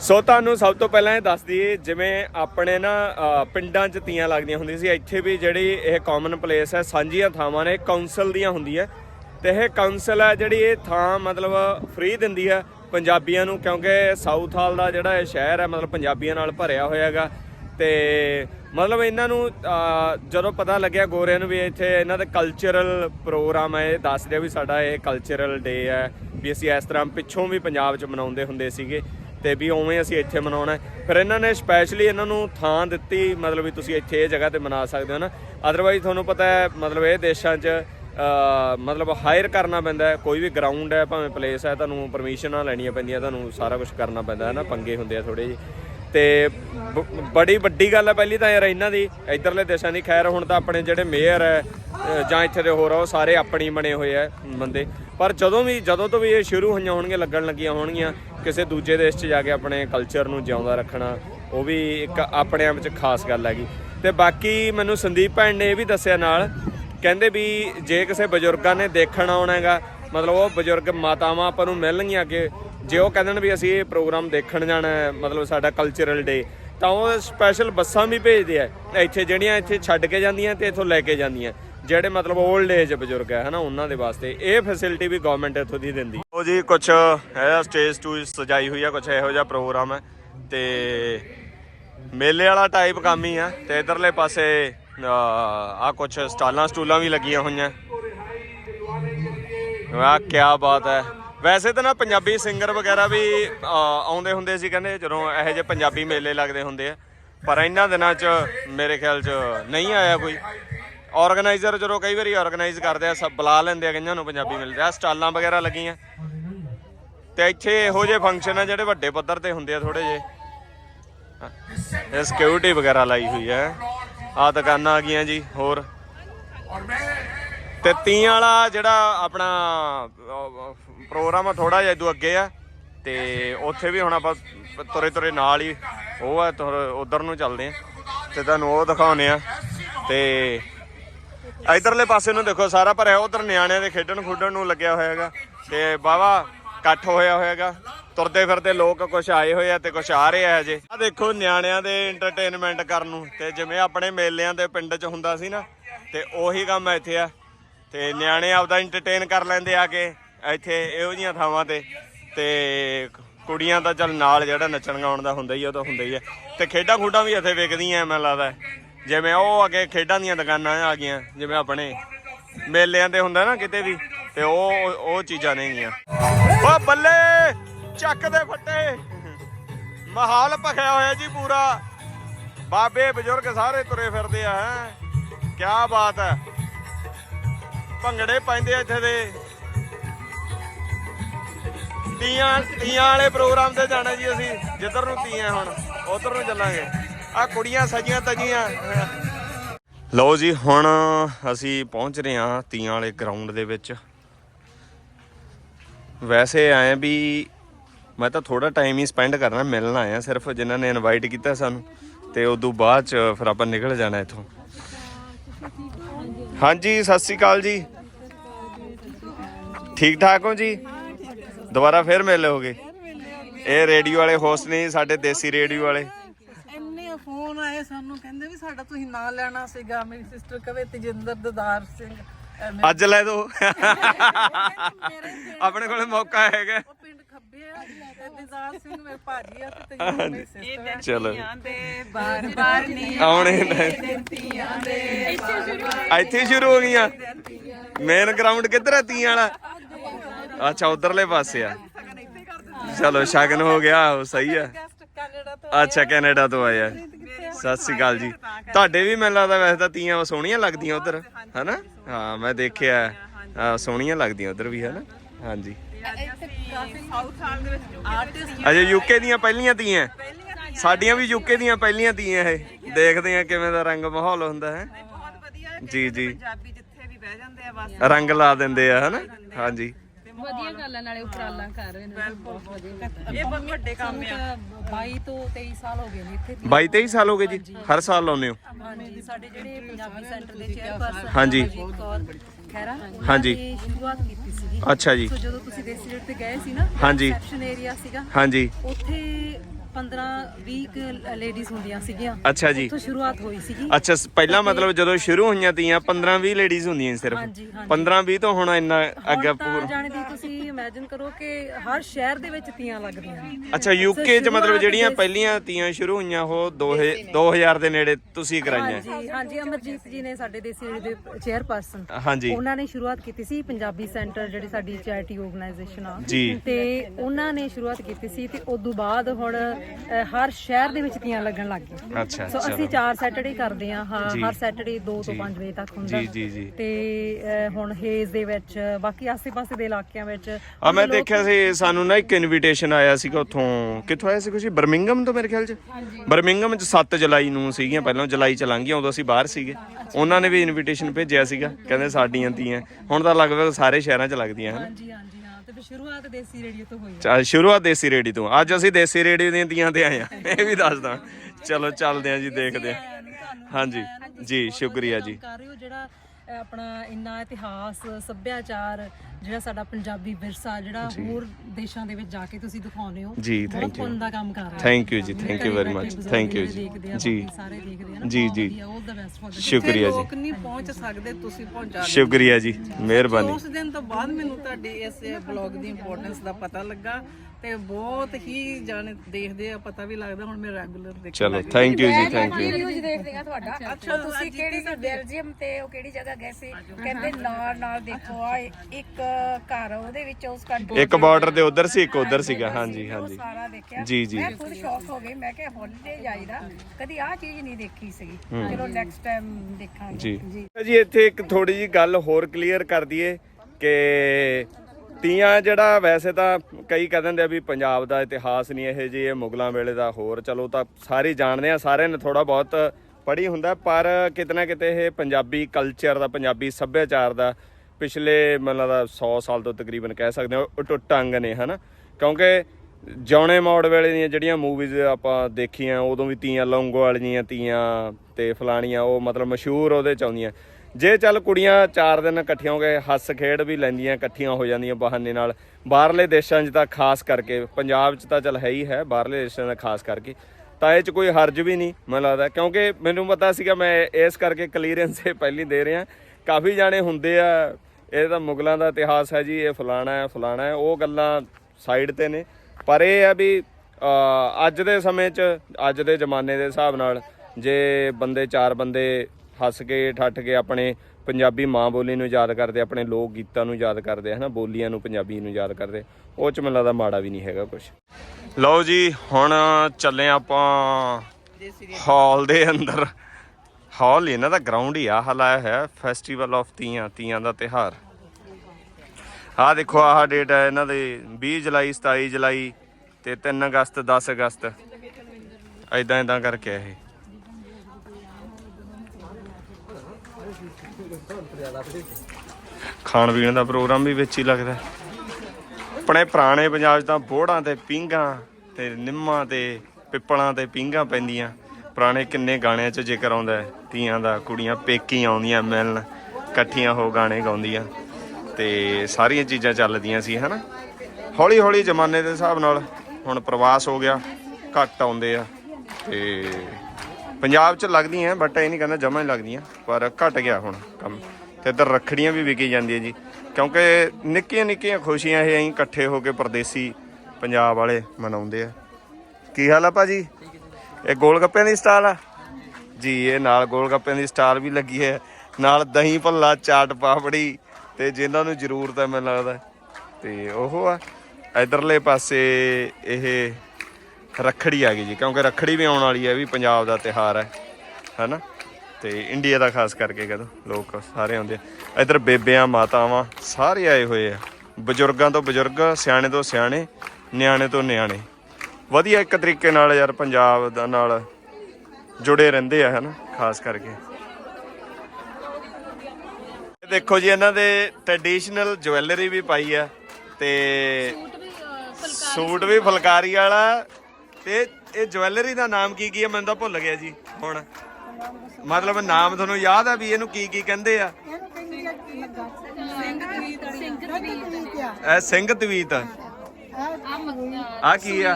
ਸੋ ਤੁਹਾਨੂੰ ਸਭ ਤੋਂ ਪਹਿਲਾਂ ਇਹ ਦੱਸ ਦਈਏ ਜਿਵੇਂ ਆਪਣੇ ਨਾ ਅਹ, ਪਿੰਡਾਂ 'ਚ ਤੀਆਂ ਲੱਗਦੀਆਂ ਹੁੰਦੀਆਂ ਸੀ ਇੱਥੇ ਵੀ ਜਿਹੜੀ ਇਹ ਕਾਮਨ ਪਲੇਸ ਹੈ ਸਾਂਝੀਆਂ ਥਾਵਾਂ ਨੇ ਕਾਉਂਸਲ ਦੀਆਂ ਹੁੰਦੀਆਂ ਤੇ ਇਹ ਕਾਉਂਸਲ ਹੈ ਜਿਹੜੀ ਇਹ ਥਾਂ ਮਤਲਬ ਫ੍ਰੀ ਦਿੰਦੀ ਹੈ ਪੰਜਾਬੀਆਂ ਨੂੰ ਕਿਉਂਕਿ ਸਾਊਥ ਹਾਲ ਦਾ ਜਿਹੜਾ ਇਹ ਸ਼ਹਿਰ ਹੈ ਮਤਲਬ ਪੰਜਾਬੀਆਂ ਨਾਲ ਭਰਿਆ ਹੋਇਆ ਹੈਗਾ। ਤੇ ਮਤਲਬ ਇਹਨਾਂ ਨੂੰ ਜਦੋਂ ਪਤਾ ਲੱਗਿਆ ਗੋਰਿਆਂ ਨੂੰ ਵੀ ਇੱਥੇ ਇਹਨਾਂ ਦਾ ਕਲਚਰਲ ਪ੍ਰੋਗਰਾਮ ਹੈ ਇਹ ਦੱਸ ਰਿਹਾ ਵੀ ਸਾਡਾ ਇਹ ਕਲਚਰਲ ਡੇ ਹੈ ਵੀ ਅਸੀਂ ਇਸ ਤਰ੍ਹਾਂ ਪਿੱਛੋਂ ਵੀ ਪੰਜਾਬ 'ਚ ਮਨਾਉਂਦੇ ਹੁੰਦੇ ਸੀਗੇ ਤੇ ਵੀ ਉਵੇਂ ਅਸੀਂ ਇੱਥੇ ਮਨਾਉਣਾ ਫਿਰ ਇਹਨਾਂ ਨੇ ਸਪੈਸ਼ਲੀ ਇਹਨਾਂ ਨੂੰ ਥਾਂ ਦਿੱਤੀ, ਮਤਲਬ ਵੀ ਤੁਸੀਂ ਇੱਥੇ ਇਹ ਜਗ੍ਹਾ ਤੇ ਮਨਾ ਸਕਦੇ ਹੋ ਨਾ। ਅਦਰਵਾਈਜ਼ ਤੁਹਾਨੂੰ ਪਤਾ ਹੈ, ਮਤਲਬ ਇਹ ਦੇਸ਼ਾਂ 'ਚ ਮਤਲਬ ਹਾਇਰ ਕਰਨਾ ਪੈਂਦਾ ਹੈ, ਕੋਈ ਵੀ ਗਰਾਊਂਡ ਹੈ, ਭਾਵੇਂ ਪਲੇਸ ਹੈ, ਤੁਹਾਨੂੰ ਪਰਮਿਸ਼ਨਾਂ ਲੈਣੀਆਂ ਪੈਂਦੀਆਂ, ਤੁਹਾਨੂੰ ਸਾਰਾ ਕੁਝ ਕਰਨਾ ਪੈਂਦਾ ਹੈ ਨਾ, ਪੰਗੇ ਹੁੰਦੇ ਆ ਥੋੜੇ ਜਿਹੇ। ਤੇ ਬ- ਬੜੀ ਵੱਡੀ ਗੱਲ ਹੈ ਪਹਿਲੀ ਤਾਂ ਯਾਰ ਇਹਨਾਂ ਦੀ, ਇਧਰਲੇ ਦੇਸ਼ਾਂ ਦੀ। ਖੈਰ, ਹੁਣ ਤਾਂ ਆਪਣੇ ਜਿਹੜੇ ਮੇਅਰ ਹੈ ਜਾਂ ਇੱਥੇ ਦੇ ਹੋਰ ਆ, ਉਹ ਸਾਰੇ ਆਪਣੀ ਬਣੇ ਹੋਏ ਆ ਬੰਦੇ। ਪਰ ਜਦੋਂ ਵੀ, ਜਦੋਂ ਤੋਂ ਵੀ ਇਹ ਸ਼ੁਰੂ ਹੋਈਆਂ ਹੋਣਗੀਆਂ, ਲੱਗਣ ਲੱਗੀਆਂ ਹੋਣਗੀਆਂ, ਕਿਸੇ ਦੂਜੇ ਦੇਸ਼ 'ਚ ਜਾ ਕੇ ਆਪਣੇ ਕਲਚਰ ਨੂੰ ਜਿਉਂਦਾ ਰੱਖਣਾ, ਉਹ ਵੀ ਇੱਕ ਆਪਣੇ ਆਪ 'ਚ ਖਾਸ ਗੱਲ ਹੈਗੀ। ਤੇ ਬਾਕੀ ਮੈਨੂੰ ਸੰਦੀਪ ਭੈਣ ਨੇ ਇਹ ਵੀ ਦੱਸਿਆ ਨਾਲ, ਕਹਿੰਦੇ ਵੀ ਜੇ ਕਿਸੇ ਬਜ਼ੁਰਗਾਂ ਨੇ ਦੇਖਣ ਆਉਣਾ ਹੈਗਾ, ਮਤਲਬ ਉਹ ਬਜ਼ੁਰਗ ਮਾਤਾਵਾਂ ਆਪਾਂ ਨੂੰ ਮਿਲਣਗੀਆਂ ਅੱਗੇ ਜੇ ਉਹ ਕਹਿੰਦੇ ਨੇ ਵੀ ਅਸੀਂ ਇਹ ਪ੍ਰੋਗਰਾਮ ਦੇਖਣ ਜਾਣਾ ਹੈ, ਮਤਲਬ ਸਾਡਾ ਕਲਚਰਲ ਡੇ ਤਾਂ ਉਹ ਸਪੈਸ਼ਲ ਬੱਸਾਂ ਵੀ ਭੇਜਦੇ ਆ। ਇੱਥੇ ਜਿਹੜੀਆਂ ਇੱਥੇ ਛੱਡ ਕੇ ਜਾਂਦੀਆਂ ਤੇ ਇੱਥੋਂ ਲੈ ਕੇ ਜਾਂਦੀਆਂ। ਜਿਹੜੇ ਮਤਲਬ 올ਡ ਏਜ ਬਜ਼ੁਰਗ ਹੈ ਹਨਾ, ਉਹਨਾਂ ਦੇ ਵਾਸਤੇ ਇਹ ਫੈਸਿਲਿਟੀ ਵੀ ਗਵਰਨਮੈਂਟ ਇੱਥੋਂ ਦੀ ਦਿੰਦੀ। ਉਹ ਜੀ ਕੁਝ ਹੈ ਸਟੇਜ ਟੂ ਸਜਾਈ ਹੋਈ ਆ ਕੁਝ ਇਹੋ ਜਿਹਾ ਪ੍ਰੋਗਰਾਮ ਹੈ। ਤੇ ਮੇਲੇ ਵਾਲਾ ਟਾਈਪ ਕੰਮ ਹੀ ਆ। ਤੇ ਇਧਰਲੇ ਪਾਸੇ, ਆ ਕੁਝ ਸਟਾਲਾਂ ਸਟੂਲਾਂ ਵੀ ਲੱਗੀਆਂ ਹੋਈਆਂ। ਵਾਹ ਕੀ ਬਾਤ ਹੈ। ਵੈਸੇ ਤਾਂ ਨਾ ਪੰਜਾਬੀ ਸਿੰਗਰ ਵਗੈਰਾ ਵੀ ਆਉਂਦੇ ਹੁੰਦੇ ਸੀ ਕਹਿੰਦੇ, ਜਦੋਂ ਇਹੋ ਜਿਹੇ ਪੰਜਾਬੀ ਮੇਲੇ ਲੱਗਦੇ ਹੁੰਦੇ ਆ। ਪਰ ਇਹਨਾਂ ਦਿਨਾਂ 'ਚ ਮੇਰੇ ਖਿਆਲ 'ਚ ਨਹੀਂ ਆਇਆ ਕੋਈ। ਆਰਗੇਨਾਈਜ਼ਰ ਜਦੋਂ ਕਈ ਵਾਰੀ ਆਰਗੇਨਾਈਜ਼ ਕਰਦੇ ਆ, ਸਭ ਬੁਲਾ ਲੈਂਦੇ ਆ ਕਈਆਂ ਨੂੰ ਪੰਜਾਬੀ ਮਿਲਦੇ ਆ। ਸਟਾਲਾਂ ਵਗੈਰਾ ਲੱਗੀਆਂ। ਤੇ ਇੱਥੇ ਇਹੋ ਜਿਹੇ ਫੰਕਸ਼ਨ ਆ ਜਿਹੜੇ ਵੱਡੇ ਪੱਧਰ ਤੇ ਹੁੰਦੇ ਆ ਥੋੜੇ ਜਿਹੇ। ਇਹ ਸਿਕਿਉਰਿਟੀ ਵਗੈਰਾ ਲਾਈ ਹੋਈ ਹੈ ਆ ਦੁਕਾਨਾਂ ਆ ਗਈਆਂ ਜੀ, ਹੋਰ। ਤੇ ਤੀਆਂ ਵਾਲਾ ਜਿਹੜਾ ਆਪਣਾ ਪ੍ਰੋਗਰਾਮ ਆ ਥੋੜਾ ਜਿਹਾ ਇਦੋਂ ਅੱਗੇ ਆ। ਤੇ ਉੱਥੇ ਵੀ ਹੁਣ ਆਪਾਂ ਤੁਰੇ ਤੁਰੇ ਨਾਲ ਹੀ, ਉਹ ਆ ਉਧਰ ਨੂੰ ਚੱਲਦੇ ਆ। ਤੇ ਤੁਹਾਨੂੰ ਉਹ ਦਿਖਾਉਨੇ ਆ। ਤੇ ਇਧਰਲੇ ਪਾਸੇ ਨੂੰ ਦੇਖੋ, ਸਾਰਾ ਭਰਿਆ ਉਧਰ ਨਿਆਣਿਆਂ ਦੇ ਖੇਡਣ ਖੁੱਡਣ ਨੂੰ ਲੱਗਿਆ ਹੋਇਆ ਹੈਗਾ। ਤੇ ਬਾਵਾ ਇਕੱਠ ਹੋਇਆ ਹੋਇਆ ਹੈਗਾ। ਤੁਰਦੇ ਫਿਰਦੇ ਲੋਕ ਕੁਝ ਆਏ ਹੋਏ ਆ ਤੇ ਕੁਝ ਆ ਰਹੇ ਆ ਹਜੇ। ਆ ਦੇਖੋ ਨਿਆਣਿਆਂ ਦੇ ਐਂਟਰਟੇਨਮੈਂਟ ਕਰਨ ਨੂੰ। ਤੇ ਜਿਵੇਂ ਆਪਣੇ ਮੇਲਿਆਂ ਦੇ ਪਿੰਡ 'ਚ ਹੁੰਦਾ ਸੀ ਨਾ, ਤੇ ਉਹੀ ਕੰਮ ਇੱਥੇ ਆ। ਤੇ ਨਿਆਣੇ ਆਪਦਾ ਐਂਟਰਟੇਨ ਕਰ ਲੈਂਦੇ ਆ ਕੇ। ਇੱਥੇ ਇਹੋ ਜੀਆਂ ਥਾਵਾਂ ਤੇ ਤੇ ਕੁੜੀਆਂ ਤਾਂ ਚੱਲ ਨਾਲ ਜਿਹੜਾ ਨੱਚਣ ਗਾਉਣ ਦਾ ਹੁੰਦਾ ਹੀ ਉਹ ਤਾਂ ਹੁੰਦਾ ਹੀ ਹੈ ਤੇ ਖੇਡਾਂ ਖੂਡਾਂ ਵੀ ਇੱਥੇ ਵਿਕਦੀਆਂ ਮੈਨੂੰ ਲੱਗਦਾ। ਜਿਵੇਂ ਉਹ ਅੱਗੇ ਖੇਡਾਂ ਦੀਆਂ ਦੁਕਾਨਾਂ ਆ ਗਈਆਂ, ਜਿਵੇਂ ਆਪਣੇ ਮੇਲਿਆਂ ਤੇ ਹੁੰਦਾ ਨਾ ਕਿਤੇ ਵੀ, ਤੇ ਉਹ ਉਹ ਚੀਜ਼ਾਂ ਨਹੀਂ ਗੀਆਂ। ਓ ਬੱਲੇ, ਚੱਕ ਦੇ ਫੱਟੇ। ਮਾਹੌਲ ਭਖਿਆ ਹੋਇਆ ਜੀ ਪੂਰਾ। ਬਾਬੇ ਬਜ਼ੁਰਗ ਸਾਰੇ ਤੁਰੇ ਫਿਰਦੇ ਆ, ਹੈ। ਕੀ ਬਾਤ ਹੈ ਭੰਗੜੇ ਪੈਂਦੇ ਇੱਥੇ ਦੇ। ਤੀਆਂ ਤੀਆਂ ਵਾਲੇ ਪ੍ਰੋਗਰਾਮ ਤੇ ਜਾਣਾ ਜੀ ਅਸੀਂ, ਜਿੱਧਰ ਨੂੰ ਤੀਆਂ ਹੁਣ, ਉਧਰ ਨੂੰ ਚੱਲਾਂਗੇ। ਆ ਕੁੜੀਆਂ ਸਜੀਆਂ ਤਜੀਆਂ। ਲਓ ਜੀ, ਹੁਣ ਅਸੀਂ ਪਹੁੰਚ ਰਹੇ ਹਾਂ ਤੀਆਂ ਵਾਲੇ ਗਰਾਊਂਡ ਦੇ ਵਿੱਚ। ਵੈਸੇ ਆਏ ਵੀ ਮੈਂ ਤਾਂ ਥੋੜਾ ਟਾਈਮ ਹੀ ਸਪੈਂਡ ਕਰਨਾ, ਮਿਲਣ ਆਇਆ ਸਿਰਫ, ਜਿਨ੍ਹਾਂ ਨੇ ਇਨਵਾਈਟ ਕੀਤਾ ਸਾਨੂੰ। ਤੇ ਉਦੋਂ ਬਾਅਦ ਚ ਫਿਰ ਆਪਾਂ ਨਿਕਲ ਜਾਣਾ ਇੱਥੋਂ। ਹਾਂਜੀ, ਸਤਿ ਸ੍ਰੀ ਅਕਾਲ ਜੀ। ਠੀਕ ਠਾਕ ਹੋ ਜੀ? ਦੁਬਾਰਾ ਫੇਰ ਮਿਲ ਹੋਗੇ ਇਹ ਰੇਡੀਓ ਵਾਲੇ ਹੋਸਟ ਨੇ ਜੀ, ਸਾਡੇ ਦੇਸੀ ਰੇਡੀਓ ਵਾਲੇ। ਇੰਨੇ ਫੋਨ ਆਏ ਸਾਨੂੰ ਕਹਿੰਦੇ ਵੀ ਸਾਡਾ ਤੁਸੀਂ ਨਾਂ ਲੈਣਾ ਸੀਗਾ ਮੇਰੀ ਸਿਸਟਰ ਕਵੇ ਤੇਜਿੰਦਰ ਦਦਾਰ ਸਿੰਘ। ਅੱਜ ਲੈ ਦੋ। [laughs] ਆਪਣੇ ਕੋਲੇ ਮੌਕਾ ਹੈਗਾ। ਉਹ ਪਿੰਡ ਖੱਬੇ ਆ ਤੇ ਦਦਾਰ ਸਿੰਘ ਮੇਰੇ ਭਾਜੀ ਆ ਤੇ ਤੇਜਿੰਦਰ ਮੇਰੀ ਸਿਸਟਰ ਆ। ਚਲੋ। ਬਾਰ ਬਾਰ ਨਹੀਂ ਆਉਣੇ ਇੱਥੇ ਸ਼ੁਰੂ ਹੋ ਗਈਆਂ। ਮੇਨ ਗਰਾਊਂਡ ਕਿੱਧਰ ਹੈ ਤੀਆਂ ਵਾਲਾ? ਅੱਛਾ ਉਧਰਲੇ ਪਾਸੇ ਆ। ਚਲੋ ਸ਼ਗਨ ਹੋ ਗਿਆ ਉਹ ਸਹੀ ਆ। ਅੱਛਾ ਕੈਨੇਡਾ ਤੋਂ ਆਇਆ ਸਤਿ ਸ੍ਰੀ ਅਕਾਲ ਜੀ। ਤੁਹਾਡੇ ਵੀ ਮੈਨੂੰ ਲੱਗਦਾ ਵੈਸੇ ਤਾਂ ਤੀਆਂ ਸੋਹਣੀਆਂ ਲੱਗਦੀਆਂ ਉਧਰ ਹਨਾ? ਹਾਂ ਮੈਂ ਦੇਖਿਆ ਹਾਂ, ਸੋਹਣੀਆਂ ਲੱਗਦੀਆਂ ਉਧਰ ਵੀ ਹਨਾ? ਹਾਂਜੀ। ਅਜੇ ਯੂਕੇ ਦੀਆਂ ਪਹਿਲੀਆਂ ਤੀਆਂ। ਸਾਡੀਆਂ ਵੀ ਯੂਕੇ ਦੀਆਂ ਪਹਿਲੀਆਂ ਤੀਆਂ ਇਹ। ਦੇਖਦੇ ਆ ਕਿਵੇਂ ਦਾ ਰੰਗ ਮਾਹੌਲ ਹੁੰਦਾ ਹੈ। ਜੀ ਜੀ। ਪੰਜਾਬੀ ਜਿੱਥੇ ਵੀ ਬਹਿ ਜਾਂਦੇ ਆ ਬਸ ਰੰਗ ਲਾ ਦਿੰਦੇ ਆ ਹਨਾ? ਹਾਂਜੀ। ਵਧੀਆ ਗੱਲ ਹੈ ਨਾਲੇ ਉਪਰਾਲਾ ਕਰ ਰਹੇ ਨੇ ਬਹੁਤ ਵਧੀਆ ਇਹ ਬਹੁਤ ਵੱਡੇ ਕੰਮ ਆ। 22 ਤੋਂ 23 ਸਾਲ ਹੋ ਗਏ ਨੇ ਇੱਥੇ 22 23 ਸਾਲ ਹੋ ਗਏ ਜੀ ਹਰ ਸਾਲ ਲਾਉਂਦੇ ਹੋ? ਹਾਂਜੀ। ਸਾਡੇ ਜਿਹੜੇ ਪੰਜਾਬੀ ਸੈਂਟਰ ਦੇ ਚੇਅਰਪਰਸਨ ਹਾਂਜੀ। ਖੈਰਾ ਹਾਂਜੀ। ਸ਼ੁਰੂਆਤ ਕੀਤੀ ਸੀਗੀ। ਅੱਛਾ ਜੀ। ਸੋ ਜਦੋਂ ਤੁਸੀਂ ਦੇਸੀ ਰੇਟ ਤੇ ਗਏ ਸੀ ਨਾ ਹਾਂਜੀ। ਰਿਸੈਪਸ਼ਨ ਏਰੀਆ ਸੀਗਾ ਹਾਂਜੀ। ਉੱਥੇ 15 20 ਲੇਡੀਜ਼ ਹੁੰਦੀਆਂ ਸੀਗੀਆਂ। ਅੱਛਾ ਜੀ। ਉੱਥੋਂ ਸ਼ੁਰੂਆਤ ਹੋਈ ਸੀਗੀ। ਅੱਛਾ ਪਹਿਲਾਂ ਮਤਲਬ ਜਦੋਂ ਸ਼ੁਰੂ ਹੋਈਆਂ ਤੀਆਂ 15 20 ਲੇਡੀਜ਼ ਹੁੰਦੀਆਂ ਸਿਰਫ। ਹਾਂਜੀ, ਹਾਂਜੀ। 15 20 ਤੋਂ ਹੁਣ ਇੰਨਾ ਅੱਗੇ ਤਾਂ ਪੂਰ ਜਾਣੇ ਦੀ ਤੁਸੀਂ ਇਮੇਜਿਨ ਕਰੋ ਕਿ ਹਰ ਸ਼ਹਿਰ ਦੇ ਵਿੱਚ ਤੀਆਂ ਲੱਗਦੀਆਂ ਨੇ। ਅੱਛਾ ਯੂਕੇ ਚ ਮਤਲਬ ਸ਼ੁਰੂਆਤ ਜਿਹੜੀਆਂ ਦੇ- ਪਹਿਲੀਆਂ ਤੀਆਂ ਸ਼ੁਰੂ ਹੋਈਆਂ ਉਹ 2000 ਦੇ ਨੇੜੇ ਤੁਸੀਂ ਕਰਾਈਆਂ। ਹਾਂਜੀ ਹਾਂਜੀ ਅਮਰਜੀਤ ਜੀ ਨੇ ਸਾਡੇ ਦੇਸੀ ਦੇ ਚੇਅਰਪਰਸਨ ਹਾਂਜੀ। ਉਹਨਾਂ ਨੇ ਸ਼ੁਰੂਆਤ ਕੀਤੀ ਸੀ ਪੰਜਾਬੀ ਸੈਂਟਰ ਜਿਹੜੀ ਸਾਡੀ ਚੈਰਿਟੀ ਆਰਗੇਨਾਈਜੇਸ਼ਨ ਆ। ਜੀ। ਤੇ ਉਹਨਾਂ ਨੇ ਸ਼ੁਰੂਆਤ ਕੀਤੀ ਸੀ ਤੇ ਉਸ ਤੋਂ ਬਾਅਦ ਹੁਣ ਹਰ ਸ਼ਹਿਰ ਦੇ ਵਿੱਚ ਤੀਆਂ ਲੱਗਣ ਲੱਗ ਗਈਆਂ। ਅੱਛਾ ਸੋ ਅਸੀਂ ਚਾਰ ਸੈਟਰਡੇ ਕਰਦੇ ਆ ਜੀ। ਹਰ ਸੈਟਰਡੇ 2 ਤੋਂ 5 ਵਜੇ ਤੱਕ ਹੁੰਦਾ। ਜੀ ਜੀ ਜੀ। ਤੇ ਹੁਣ ਹੇਜ਼ ਦੇ ਵਿੱਚ ਬਾਕੀ ਆਸੇ-ਪਾਸੇ ਦੇ ਇਲਾਕਿਆਂ ਵਿੱਚ ਆ ਮੈਂ ਦੇਖਿਆ ਸੀ ਸਾਨੂੰ ਨਾ ਇੱਕ ਇਨਵੀਟੇਸ਼ਨ ਆਇਆ ਸੀਗਾ ਉੱਥੋਂ। ਕਿੱਥੋਂ ਆਇਆ ਸੀ ਕੁਛ? ਬਰਮਿੰਗਮ ਤੋਂ ਮੇਰੇ ਖਿਆਲ ਚ? ਬਰਮਿੰਗਮ ਚ 7 ਜੁਲਾਈ ਨੂੰ ਸੀਗੀਆਂ ਪਹਿਲਾਂ ਜੁਲਾਈ ਚ ਲੰਘ ਗਈਆਂ ਉਦੋਂ ਅਸੀਂ ਬਾਹਰ ਸੀਗੇ। ਉਹਨਾਂ ਨੇ ਵੀ ਇਨਵੀਟੇਸ਼ਨ ਭੇਜਿਆ ਸੀਗਾ। ਕਹਿੰਦੇ ਸਾਡੀਆਂ ਤੀਆਂ। ਹੁਣ ਤਾਂ ਲਗਭਗ ਸਾਰੇ ਸ਼ਹਿਰਾਂ ਚ ਲੱਗਦੀਆਂ ਹਨ? ਹਾਂਜੀ ਹਾਂਜੀ। ਹਾਂ ਸ਼ੁਰੂਆਤ ਦੇਸੀ ਰੇਡੀਓ ਤੋਂ ਹੋਈ ਆ। ਚੱਲ ਸ਼ੁਰੂਆਤ ਦੇਸੀ ਰੇਡੀ ਤੋਂ। ਅੱਜ ਅਸੀਂ ਦੇਸੀ ਰੇਡੀ ਦੀਆਂ ਤੀਆਂ ਤੇ ਆਏ ਆ। ਇਹ ਵੀ ਦੱਸਦਾ ਚਲੋ ਚੱਲਦੇ ਆ ਜੀ ਦੇਖਦੇ ਆ। ਹਾਂਜੀ। ਜੀ ਸ਼ੁਕਰੀਆ ਜੀ। ਕਰ ਰਹੇ ਹੋ ਜਿਹੜਾ ਅਹ, ਆਪਣਾ ਇੰਨਾ ਇਤਿਹਾਸ ਸੱਭਿਆਚਾਰ ਜਿਹੜਾ ਸਾਡਾ ਪੰਜਾਬੀ ਵਿਰਸਾ ਜਿਹੜਾ ਹੋਰ ਦੇਸ਼ਾਂ ਦੇ ਵਿੱਚ ਜਾ ਕੇ ਤੁਸੀਂ ਦਿਖਾਉਂਦੇ ਹੋ ਜੀ, you. ਪੁੰਨ ਦਾ ਕੰਮ ਕਰ ਰਹੇ ਹੋ। ਥੈਂਕ ਯੂ ਜੀ thank you very much thank you ਜੀ। ਜੀ। ਸਾਰੇ ਦੇਖਦੇ ਜੀ, ਜੀ। ਸ਼ੁਕਰੀਆ ਜੀ। ਲੋਕ ਨਹੀਂ ਪਹੁੰਚ ਸਕਦੇ ਤੁਸੀਂ ਪਹੁੰਚਾ। ਸ਼ੁਕਰੀਆ ਜੀ ਮਿਹਰਬਾਨੀ। ਉਸ ਦਿਨ ਤੋਂ ਬਾਅਦ ਮੈਨੂੰ ਤੁਹਾਡੀ ਇਸ ਬਲੌਗ ਦੀ ਇੰਪੋਰਟੈਂਸ ਦਾ ਪਤਾ ਲੱਗਾ। ਤੇ ਬਹੁਤ ਹੀ ਜਾਣੇ ਦੇਖਦੇ ਆ ਪਤਾ ਵੀ ਲੱਗਦਾ ਹੁਣ ਮੈਂ ਰੈਗੂਲਰ ਦੇਖ ਚਲੋ ਥੈਂਕ ਯੂ ਜੀ ਥੈਂਕ ਯੂ ਨਿਊਜ਼ ਦੇਖਦੇ ਆ ਤੁਹਾਡਾ। ਅੱਛਾ ਤੁਸੀਂ ਕਿਹੜੀ ਸੀ ਬੈਲਜੀਅਮ ਤੇ ਉਹ ਕਿਹੜੀ ਜਗ੍ਹਾ ਗਏ ਸੀ? ਕਹਿੰਦੇ ਨਾਲ ਨਾਲ ਦੇਖੋ ਆ ਇੱਕ ਘਰ ਉਹਦੇ ਵਿੱਚ ਉਸ ਕੰਟਰੀ ਇੱਕ ਬਾਰਡਰ ਦੇ ਉਧਰ ਸੀ ਇੱਕ ਉਧਰ ਸੀਗਾ ਹਾਂਜੀ ਹਾਂਜੀ। ਸਾਰਾ ਦੇਖਿਆ। ਜੀ, ਜੀ। ਮੈਂ ਖੁਦ ਸ਼ੌਕ ਹੋ ਗਈ ਮੈਂ ਕਿਹਾ ਹੌਲੀਡੇ ਜਾਈਦਾ ਕਦੀ ਆਹ ਚੀਜ਼ ਨਹੀਂ ਦੇਖੀ ਸੀਗੀ। ਚਲੋ ਨੈਕਸਟ ਟਾਈਮ ਦੇਖਾਂਗੇ। ਜੀ। ਜੀ। ਇੱਥੇ ਇੱਕ ਥੋੜੀ ਜੀ ਗੱਲ ਹੋਰ ਕਲੀਅਰ ਕਰ ਦਈਏ ਕਿ ਤੀਆਂ ਜਿਹੜਾ ਵੈਸੇ ਤਾਂ ਕਈ ਕਹਿ ਦਿੰਦੇ ਆ ਵੀ ਪੰਜਾਬ ਦਾ ਇਤਿਹਾਸ ਨਹੀਂ ਇਹ ਜੀ ਇਹ ਮੁਗਲਾਂ ਵੇਲੇ ਦਾ ਹੋਰ। ਚਲੋ ਤਾਂ ਸਾਰੇ ਜਾਣਦੇ ਆ, ਸਾਰਿਆਂ ਨੇ ਥੋੜਾ ਬਹੁਤ ਪੜ੍ਹੀ ਹੁੰਦਾ, ਪਰ ਕਿਤੇ ਨਾ ਕਿਤੇ ਇਹ ਪੰਜਾਬੀ ਕਲਚਰ ਦਾ, ਪੰਜਾਬੀ ਸੱਭਿਆਚਾਰ ਦਾ ਪਿਛਲੇ ਮਤਲਬ ਲੱਗਦਾ 100 ਸਾਲ ਤੋਂ ਤਕਰੀਬਨ ਕਹਿ ਸਕਦੇ ਹਾਂ ਅਟੁੱਟ ਅੰਗ ਨੇ, ਹਨਾ? ਕਿਉਂਕਿ ਜੌਣੇ ਮੋੜ ਵੇਲੇ ਦੀਆਂ ਜਿਹੜੀਆਂ ਮੂਵੀਜ਼ ਆਪਾਂ ਦੇਖੀਆਂ, ਉਦੋਂ ਵੀ ਤੀਆਂ ਲੌਂਗੋ ਵਾਲੀਆਂ ਤੀਆਂ ਤੇ ਫਲਾਣੀਆਂ, ਉਹ ਮਤਲਬ ਮਸ਼ਹੂਰ ਉਹਦੇ ਚ ਆਉਂਦੀਆਂ। ਜੇ ਚੱਲ ਕੁੜੀਆਂ ਚਾਰ ਦਿਨ ਇਕੱਠੀਆਂ ਹੋ ਗਏ ਹੱਸ ਖੇਡ ਵੀ ਲੈਂਦੀਆਂ, ਇਕੱਠੀਆਂ ਹੋ ਜਾਂਦੀਆਂ ਬਹਾਨੇ ਨਾਲ, ਬਾਹਰਲੇ ਦੇਸ਼ਾਂ 'ਚ ਤਾਂ ਖਾਸ ਕਰਕੇ, ਪੰਜਾਬ 'ਚ ਤਾਂ ਚੱਲ ਹੈ ਹੀ ਹੈ, ਬਾਹਰਲੇ ਦੇਸ਼ਾਂ ਦਾ ਖਾਸ ਕਰਕੇ, ਤਾਂ ਇਹ 'ਚ ਕੋਈ ਹਰਜ ਵੀ ਨਹੀਂ, ਮੈਨੂੰ ਲੱਗਦਾ, ਕਿਉਂਕਿ ਮੈਨੂੰ ਪਤਾ ਸੀਗਾ ਮੈਂ ਇਸ ਕਰਕੇ ਕਲੀਅਰੈਂਸ ਇਹ ਪਹਿਲੀ ਦੇ ਰਿਹਾ, ਕਾਫੀ ਜਾਣੇ ਹੁੰਦੇ ਆ, ਇਹ ਤਾਂ ਮੁਗਲਾਂ ਦਾ ਇਤਿਹਾਸ ਹੈ ਜੀ, ਇਹ ਫਲਾਣਾ ਹੈ ਫਲਾਣਾ ਹੈ, ਉਹ ਗੱਲਾਂ ਸਾਈਡ ਤੇ ਨੇ, ਪਰ ਇਹ ਹੈ ਵੀ ਅੱਜ ਦੇ ਸਮੇਂ 'ਚ, ਅੱਜ ਦੇ ਜ਼ਮਾਨੇ ਦੇ ਹਿਸਾਬ ਨਾਲ, ਜੇ ਬੰਦੇ, ਚਾਰ ਬੰਦੇ ਹੱਸ ਕੇ, ਠੱਠ ਕੇ ਆਪਣੇ ਪੰਜਾਬੀ ਮਾਂ ਬੋਲੀ ਨੂੰ ਯਾਦ ਕਰਦੇ, ਆਪਣੇ ਲੋਕ ਗੀਤਾਂ ਨੂੰ ਯਾਦ ਕਰਦੇ, ਹਨਾ, ਬੋਲੀਆਂ ਨੂੰ, ਪੰਜਾਬੀ ਨੂੰ ਯਾਦ ਕਰਦੇ। ਉਹ ਚ ਮੈਨੂੰ ਲੱਗਦਾ ਮਾੜਾ ਵੀ ਨਹੀਂ ਹੈਗਾ ਕੁਝ ਲਓ ਜੀ, ਹੁਣ ਚੱਲੇ ਆਪਾਂ ਹਾਲ ਦੇ ਅੰਦਰ। ਹਾਲ ਇਹਨਾਂ ਦਾ ਗਰਾਊਂਡ ਹੀ ਆ ਹਲਾਇਆ ਹੈ ਫੈਸਟੀਵਲ ਆਫ ਤੀਆਂ ਤੀਆਂ ਦਾ ਤਿਹਾਰ ਆਹ ਦੇਖੋ, ਆਹ ਡੇਟ ਹੈ ਇਹਨਾਂ ਦੇ 20 ਜੁਲਾਈ 27 ਜੁਲਾਈ ਤੇ 3 ਅਗਸਤ 10 ਅਗਸਤ। ਐਦਾਂ ਐਦਾਂ ਕਰਕੇ ਇਹ। ਖਾਣ ਪੀਣ ਦਾ ਪ੍ਰੋਗਰਾਮ ਵੀ ਵਿੱਚ ਹੀ ਲੱਗਦਾ ਆਪਣੇ ਪੁਰਾਣੇ ਪੰਜਾਬ 'ਚ ਤਾਂ ਬੋੜਾਂ ਤੇ ਪੀਂਘਾਂ ਤੇ ਨਿੰਮਾਂ ਤੇ ਪਿੱਪਲਾਂ ਤੇ ਪੀਂਘਾਂ ਪੈਂਦੀਆਂ। ਪੁਰਾਣੇ ਕਿੰਨੇ ਗਾਣਿਆਂ 'ਚ ਜ਼ਿਕਰ ਆਉਂਦਾ ਹੈ। ਤੀਆਂ ਦਾ, ਕੁੜੀਆਂ ਪੇਕੀ ਆਉਂਦੀਆਂ ਮਿਲਣ, ਇਕੱਠੀਆਂ ਹੋ ਗਾਣੇ ਗਾਉਂਦੀਆਂ। ਤੇ ਸਾਰੀਆਂ ਚੀਜ਼ਾਂ ਚੱਲਦੀਆਂ ਸੀ, ਹਨਾ? ਹੌਲੀ ਹੌਲੀ ਜ਼ਮਾਨੇ ਦੇ ਹਿਸਾਬ ਨਾਲ ਹੁਣ ਪ੍ਰਵਾਸ ਹੋ ਗਿਆ, ਘੱਟ ਆਉਂਦੇ ਆ। ਤੇ ਪੰਜਾਬ 'ਚ ਲੱਗਦੀਆਂ ਬਟ ਇਹ ਨਹੀਂ ਕਹਿੰਦਾ ਜਮਾਂ ਹੀ ਲੱਗਦੀਆਂ, ਪਰ ਘਟ ਗਿਆ ਹੁਣ ਕੰਮ। ਤੇ ਇੱਧਰ ਰੱਖੜੀਆਂ ਵੀ ਵਿਕੀ ਜਾਂਦੀਆਂ ਜੀ। ਕਿਉਂਕਿ ਨਿੱਕੀਆਂ ਨਿੱਕੀਆਂ ਖੁਸ਼ੀਆਂ ਇਹ ਐਂ ਇਕੱਠੇ ਹੋ ਕੇ ਪਰਦੇਸੀ ਪੰਜਾਬ ਵਾਲੇ ਮਨਾਉਂਦੇ ਆ। ਕੀ ਹਾਲ ਆ ਭਾਜੀ? ਇਹ ਗੋਲ ਗੱਪਿਆਂ ਦੀ ਸਟਾਲ ਆ? ਜੀ, ਇਹ ਨਾਲ ਗੋਲ ਗੱਪਿਆਂ ਦੀ ਸਟਾਲ ਵੀ ਲੱਗੀ ਹੈ। ਨਾਲ ਦਹੀਂ ਭੱਲਾ, ਚਾਟ ਪਾਪੜੀ, ਤੇ ਜਿਨ੍ਹਾਂ ਨੂੰ ਜ਼ਰੂਰਤ ਹੈ ਮੈਨੂੰ ਲੱਗਦਾ। ਤੇ ਉਹ ਆ। ਇਧਰਲੇ ਪਾਸੇ ਇਹ ਰੱਖੜੀ ਆ ਗਈ ਜੀ ਕਿਉਂਕਿ ਰੱਖੜੀ ਵੀ ਆਉਣ ਵਾਲੀ ਹੈ ਵੀ ਪੰਜਾਬ ਦਾ ਤਿਹਾਰ ਹੈ ਹੈਨਾ? ਤੇ ਇੰਡੀਆ ਦਾ ਖਾਸ ਕਰਕੇ ਕਦੋਂ ਲੋਕ ਸਾਰੇ ਆਉਂਦੇ ਆ। ਇਧਰ ਬੇਬਿਆਂ ਮਾਤਾਵਾਂ ਸਾਰੇ ਆਏ ਹੋਏ ਆ। ਬਜ਼ੁਰਗਾਂ ਤੋਂ ਬਜ਼ੁਰਗ ਸਿਆਣੇ ਤੋਂ ਸਿਆਣੇ ਨਿਆਣੇ ਤੋਂ ਨਿਆਣੇ। ਵਧੀਆ ਇੱਕ ਤਰੀਕੇ ਨਾਲ ਯਾਰ ਪੰਜਾਬ ਦਾ ਨਾਲ ਜੁੜੇ ਰਹਿੰਦੇ ਆ ਹਨਾ? ਖਾਸ ਕਰਕੇ। ਇਹ ਦੇਖੋ ਜੀ ਇਹਨਾਂ ਦੇ ਟ੍ਰੈਡੀਸ਼ਨਲ ਜੁਐਲਰੀ ਵੀ ਪਾਈ ਆ ਤੇ ਸੂਟ ਵੀ ਫੁਲਕਾਰੀ ਵਾਲਾ ਤੇ ਇਹ ਜੁਐਲਰੀ ਦਾ ਨਾਮ ਕੀ ਕੀ ਹੈ? ਮੈਨੂੰ ਤਾਂ ਭੁੱਲ ਗਿਆ ਜੀ ਹੁਣ। ਮਤਲਬ ਨਾਮ ਤੁਹਾਨੂੰ ਯਾਦ ਆ ਵੀ ਇਹਨੂੰ ਕੀ ਕੀ ਕਹਿੰਦੇ ਆ? ਇਹ ਸਿੰਘ ਤਵੀਤ। ਆ ਕੀ ਆ?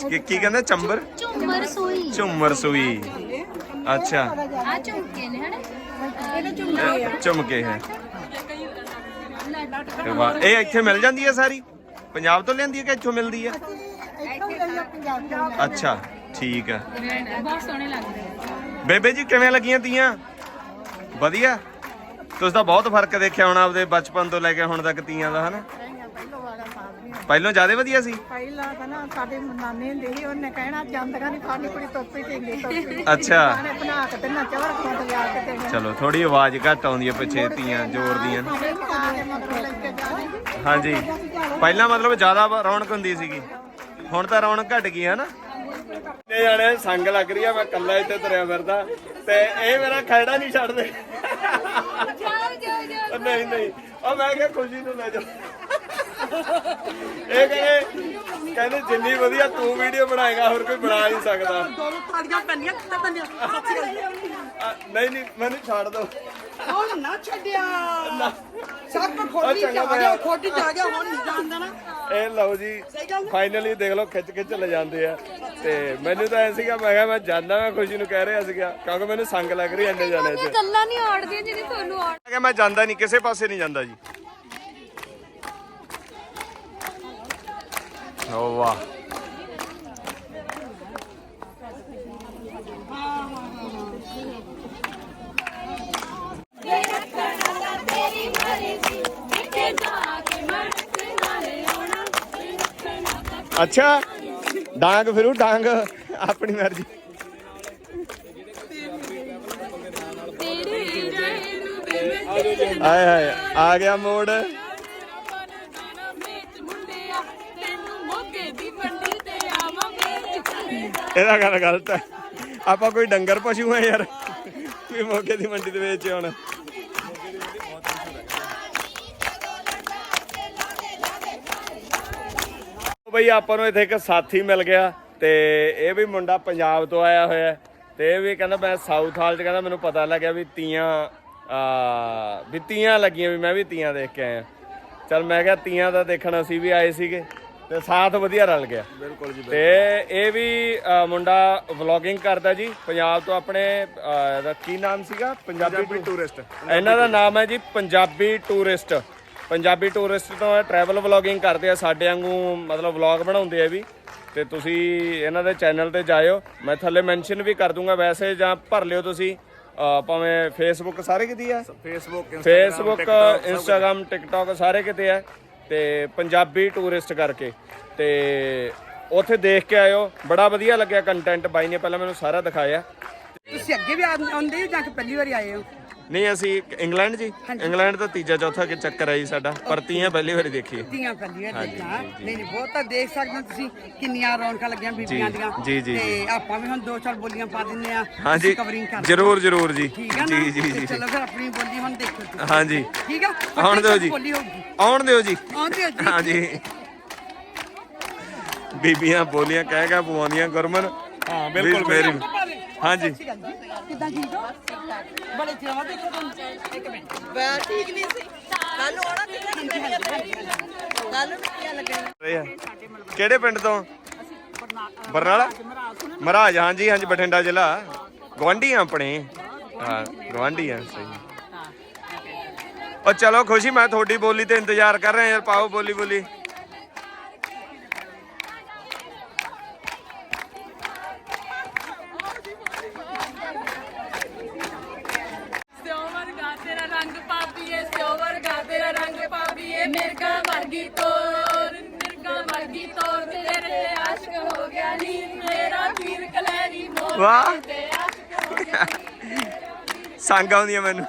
ਕੀ ਕੀ ਕਹਿੰਦੇ? ਚੰਬਰ? ਝੁੰਮਰ ਸੂਈ। ਝੁੰਮਰ ਸੂਈ। ਅੱਛਾ। ਆ ਝੁੰਮਕੇ ਨੇ ਹਨਾ? ਇਹ ਇੱਥੇ ਮਿਲ ਜਾਂਦੀ ਹੈ ਸਾਰੀ? ਪੰਜਾਬ ਤੋਂ ਲਿਆਂਦੀ ਹੈ ਕਿ ਇੱਥੋਂ ਮਿਲਦੀ ਹੈ? ਅੱਛਾ ਠੀਕ ਹੈ। ਬਹੁਤ ਸੋਹਣੇ ਲੱਗਦੇ ਆ। ਬੇਬੇ ਜੀ ਕਿਵੇਂ ਲੱਗੀਆਂ ਤੀਆਂ? ਵਧੀਆ? ਤੁਸੀਂ ਤਾਂ ਬਹੁਤ ਫ਼ਰਕ ਦੇਖਿਆ ਹੋਣਾ ਆਪਦੇ ਬਚਪਨ ਤੋਂ ਲੈ ਕੇ ਹੁਣ ਤੱਕ ਤੀਆਂ ਦਾ ਹਨਾ? ਪਹਿਲਾਂ ਜ਼ਿਆਦਾ ਵਧੀਆ ਸੀ? ਪਹਿਲਾਂ ਤਾਂ ਨਾ ਸਾਡੇ ਨਾਨੇ ਹੁੰਦੇ ਸੀ ਉਹਨੇ ਕਹਿਣਾ ਜਾਂਦਗਾ ਨਹੀਂ ਖਾਣੀ ਕੁੜੀ ਤੋਪੀ ਢਿੰਗੀ ਤੋਪੀ ਅੱਛਾ। ਉਹਨੇ ਬਣਾ ਕੇ ਤੇ ਨਾ ਚਵਰ ਖੋਟ ਲਿਆ ਕੇ ਤੇ ਚਲੋ ਥੋੜੀ ਆਵਾਜ਼ ਘੱਟ ਆਉਂਦੀ ਹੈ ਪਿੱਛੇ ਤੀਆਂ ਜ਼ੋਰ ਦੀਆਂ। ਸਾਡੇ ਮਗਰ ਕੇ ਜਾਣੇ ਹਾਂਜੀ। ਪਹਿਲਾਂ ਮਤਲਬ ਜ਼ਿਆਦਾ ਰੌਣਕ ਹੁੰਦੀ ਸੀਗੀ। ਹੁਣ ਤਾਂ ਰੌਣਕ ਘਟ ਗਈ ਹੈ ਨਾ ਨੇ ਜਾਣੇ ਸੰਗ ਲੱਗ ਰਹੀ ਆ ਮੈਂ ਕੱਲਾ ਇੱਥੇ ਤੁਰਿਆ ਫਿਰਦਾ ਤੇ ਇਹ ਮੇਰਾ ਖੈੜਾ ਨਹੀਂ ਛੱਡਦੇ। ਉਹ ਨਹੀਂ ਨਹੀਂ। ਉਹ ਮੈਂ ਕਿਹਾ ਖੁਸ਼ੀ ਨੂੰ ਲੈ ਜਾ ਇਹ ਕਹਿੰਦੇ ਕਹਿੰਦੇ ਜਿੰਨੀ ਵਧੀਆ ਤੂੰ ਵੀਡੀਓ ਬਣਾਏਗਾ ਹੋਰ ਕੋਈ ਬਣਾ ਨਹੀਂ ਸਕਦਾ। ਦੋ ਤਾੜੀਆਂ ਪੈਂਦੀਆਂ ਕਿੱਥੇ ਪੈਂਦੀਆਂ? ਆ, ਨਹੀਂ ਨਹੀਂ ਮੈਨੂੰ ਛੱਡ ਦੋ। ਹੁਣ ਨਾ ਛੱਡਿਆ। ਸਭ ਖੋਟੀ ਚੰਗਾ ਜਾ ਗਿਆ ਖੋਟੀ ਜਾ ਗਿਆ ਹੁਣ ਨਹੀਂ ਜਾਣਦਾ ਨਾ ਇਹ ਲਓ ਜੀ ਫਾਈਨਲੀ ਦੇਖ ਲਓ ਖਿੱਚ ਖਿੱਚ ਲੈ ਜਾਂਦੇ ਆ। ਤੇ ਮੈਨੂੰ ਤਾਂ ਐ ਸੀਗਾ ਮੈਂ ਕਿਹਾ ਮੈਂ ਜਾਂਦਾ ਮੈਂ ਖੁਸ਼ੀ ਨੂੰ ਕਹਿ ਰਿਹਾ ਸੀਗਾ ਕਿਉਂਕਿ ਮੈਨੂੰ ਸੰਗ ਲੱਗ ਰਹੀ ਐਨੇ ਜਾਣੇ ਚ ਗੱਲਾਂ ਨਹੀਂ ਆੜਦੀਆਂ ਜਿਹੜੀ ਤੁਹਾਨੂੰ ਆੜ ਮੈਂ ਕਿਹਾ ਮੈਂ ਜਾਂਦਾ ਨਹੀਂ ਕਿਸੇ ਪਾਸੇ ਨਹੀਂ ਜਾਂਦਾ ਜੀ। ਵਾਹ ਅੱਛਾ ਡਾਂਗ ਫਿਰੂ ਡਾਂਗ ਆਪਣੀ ਮਰਜ਼ੀ। ਆਏ ਹਾਏ ਆ ਗਿਆ ਮੋੜ। ਇਹਦਾ ਗੱਲ ਗਲਤ ਹੈ। ਆਪਾਂ ਕੋਈ ਡੰਗਰ ਪਸ਼ੂ ਆ ਯਾਰ। ਵੀ ਮੋਗੇ ਦੀ ਮੰਡੀ ਦੇ ਵਿੱਚ ਹੁਣ। ਬਈ ਆਪਾਂ ਨੂੰ ਇੱਥੇ ਇੱਕ ਸਾਥੀ ਮਿਲ ਗਿਆ ਤੇ ਇਹ ਵੀ ਮੁੰਡਾ ਪੰਜਾਬ ਤੋਂ ਆਇਆ ਹੋਇਆ। ਹੈ ਤੇ ਇਹ ਵੀ ਕਹਿੰਦਾ ਮੈਂ ਸਾਊਥ ਹਾਲ ਚ ਕਹਿੰਦਾ ਮੈਨੂੰ ਪਤਾ ਲੱਗਿਆ ਵੀ ਤੀਆਂ, ਆ, ਵੀ ਤੀਆਂ ਲੱਗੀਆਂ ਵੀ ਮੈਂ ਵੀ ਤੀਆਂ ਦੇਖ ਕੇ ਆਇਆ। ਚਲ ਮੈਂ ਕਿਹਾ ਤੀਆਂ ਦਾ ਦੇਖਣ ਅਸੀਂ ਵੀ ਆਏ ਸੀਗੇ। ਤੇ ਸਾਥ ਵਧੀਆ ਰਲ ਗਿਆ। ਬਿਲਕੁਲ ਜੀ ਤੇ ਇਹ ਵੀ ਮੁੰਡਾ ਵਲੌਗਿੰਗ ਕਰਦਾ ਜੀ ਪੰਜਾਬ ਤੋਂ ਆਪਣੇ ਅ, ਦਾ ਕੀ ਨਾਮ ਸੀਗਾ? ਪੰਜਾਬੀ ਟੂਰਿਸਟ ਇਹਨਾਂ ਦਾ ਨਾਮ ਹੈ ਜੀ ਪੰਜਾਬੀ ਟੂਰਿਸਟ ਪੰਜਾਬੀ ਟੂਰਿਸਟ ਤੋਂ ਟਰੈਵਲ ਵਲੌਗਿੰਗ ਕਰਦੇ ਆ ਸਾਡੇ ਵਾਂਗੂ ਮਤਲਬ ਵਲੌਗ ਬਣਾਉਂਦੇ ਆ ਵੀ। ਤੇ ਤੁਸੀਂ ਇਹਨਾਂ ਦੇ ਚੈਨਲ ਤੇ ਜਾਇਓ। ਮੈਂ ਥੱਲੇ ਮੈਂਸ਼ਨ ਵੀ ਕਰ ਦੂੰਗਾ ਵੈਸੇ ਜਾਂ ਭਰ ਲਿਓ ਤੁਸੀਂ। ਭਾਵੇਂ ਫੇਸਬੁੱਕ ਸਾਰੇ ਕਿਤੇ ਆ। ਫੇਸਬੁੱਕ ਫੇਸਬੁੱਕ ਇੰਸਟਾਗ੍ਰam ਟਿਕਟੌਕ ਸਾਰੇ ਕਿਤੇ ਆ। ਤੇ ਪੰਜਾਬੀ ਟੂਰਿਸਟ ਕਰਕੇ। ਤੇ ਉੱਥੇ ਦੇਖ ਕੇ ਆਇਓ। ਬੜਾ ਵਧੀਆ ਲੱਗਿਆ ਕੰਟੈਂਟ ਬਾਈ ਨੇ, ਪਹਿਲਾਂ ਮੈਨੂੰ ਸਾਰਾ ਦਿਖਾਇਆ। ਤੁਸੀਂ ਅੱਗੇ ਵੀ ਆਉਂਦੇ ਹੋ ਜਾਂ ਕਿ ਪਹਿਲੀ ਵਾਰੀ ਆਏ ਹੋ? ਨਹੀਂ ਅਸੀਂ ਇੰਗਲੈਂਡ ਜੀ। ਇੰਗਲੈਂਡ ਦਾ ਤੀਜਾ ਚੌਥਾ ਕਿ ਚੱਕਰ ਹੈ ਜੀ ਸਾਡਾ। ਪਰ ਤੀਆਂ ਪਹਿਲੀ ਵਾਰੀ ਦੇਖੀ ਹੈ ਤੀਆਂ ਪਹਿਲੀ ਵਾਰ ਦੇਖਣਾ ਨਹੀਂ ਨਹੀਂ ਬਹੁਤ ਤਾਂ ਦੇਖ ਸਕਦੇ ਹੋ ਤੁਸੀਂ ਕਿੰਨੀਆਂ ਰੌਣਕਾਂ ਲੱਗੀਆਂ ਬੀਬੀਆਂ ਦੀਆਂ। ਜੀ, ਜੀ, ਤੇ ਆਪਾਂ ਵੀ ਹੁਣ ਦੋ ਚਾਰ ਬੋਲੀਆਂ ਪਾ ਦਿੰਨੇ ਆ ਹਾਂਜੀ ਕਵਰਿੰਗ ਕਰ ਜਰੂਰ ਜਰੂਰ ਜੀ। ਠੀਕ ਆ ਨਾ? ਜੀ ਜੀ ਤੇ ਜੀ। ਚਲੋ ਫਿਰ ਆਪਣੀ ਬੋਲੀ ਹੁਣ ਦੇਖੋ ਤੁਸੀਂ। ਹਾਂਜੀ। ਠੀਕ ਆ? ਆਉਣ ਦਿਓ ਜੀ। ਬੋਲੀ ਹੋਊਗੀ। ਆਉਣ ਦਿਓ ਜੀ। ਆਉਂਦੇ ਹੋ ਜੀ। ਹਾਂਜੀ। ਬੀਬੀਆਂ ਬੋਲੀਆਂ ਕਹਿ ਕਹਿ ਪਵਾਉਂਦੀਆਂ ਗੁਰਮਨ। ਹਾਂ ਬਿਲਕੁਲ ਮੇਰੀ ਹਾਂਜੀ। ਕਿੱਦਾਂ ਠੀਕ ਹੋ? ਬੜੇ ਚਿਰ ਬਾਅਦ ਦੇਖੋ ਤੁਹਾਨੂੰ। ਇੱਕ ਮਿੰਟ। ਬੈ ਠੀਕ ਨਹੀਂ ਸੀ। ਕੱਲ ਆਉਣਾ ਤੇ ਕੱਲ ਨੂੰ ਕੀ ਲੱਗਣੀ। ਕਿਹੜੇ ਪਿੰਡ ਤੋਂ? ਬਰਨਾਲਾ? ਮਹਾਰਾਜ ਹਾਂਜੀ ਹਾਂਜੀ ਬਠਿੰਡਾ ਜ਼ਿਲ੍ਹਾ। ਗਵਾਂਢੀ ਆ ਆਪਣੇ। ਹਾਂ ਗਵਾਂਢੀ ਆ ਸਹੀ। ਉਹ ਚਲੋ ਖੁਸ਼ੀ ਮੈਂ ਤੁਹਾਡੀ ਬੋਲੀ ਤੇ ਇੰਤਜ਼ਾਰ ਕਰ ਰਿਹਾ ਯਾਰ ਪਾਓ ਬੋਲੀ ਬੋਲੀ ਹੋ ਗਿਆ ਨੀ ਮੇਰਾ ਪੀਰ ਕਲੈਰੀ ਮੋਰ ਵਾਹ। ਤੇ ਆਸ਼ਕ ਹੋ ਗਿਆ ਸੰਗ ਆਉਂਦੀ ਆ ਮੈਨੂੰ।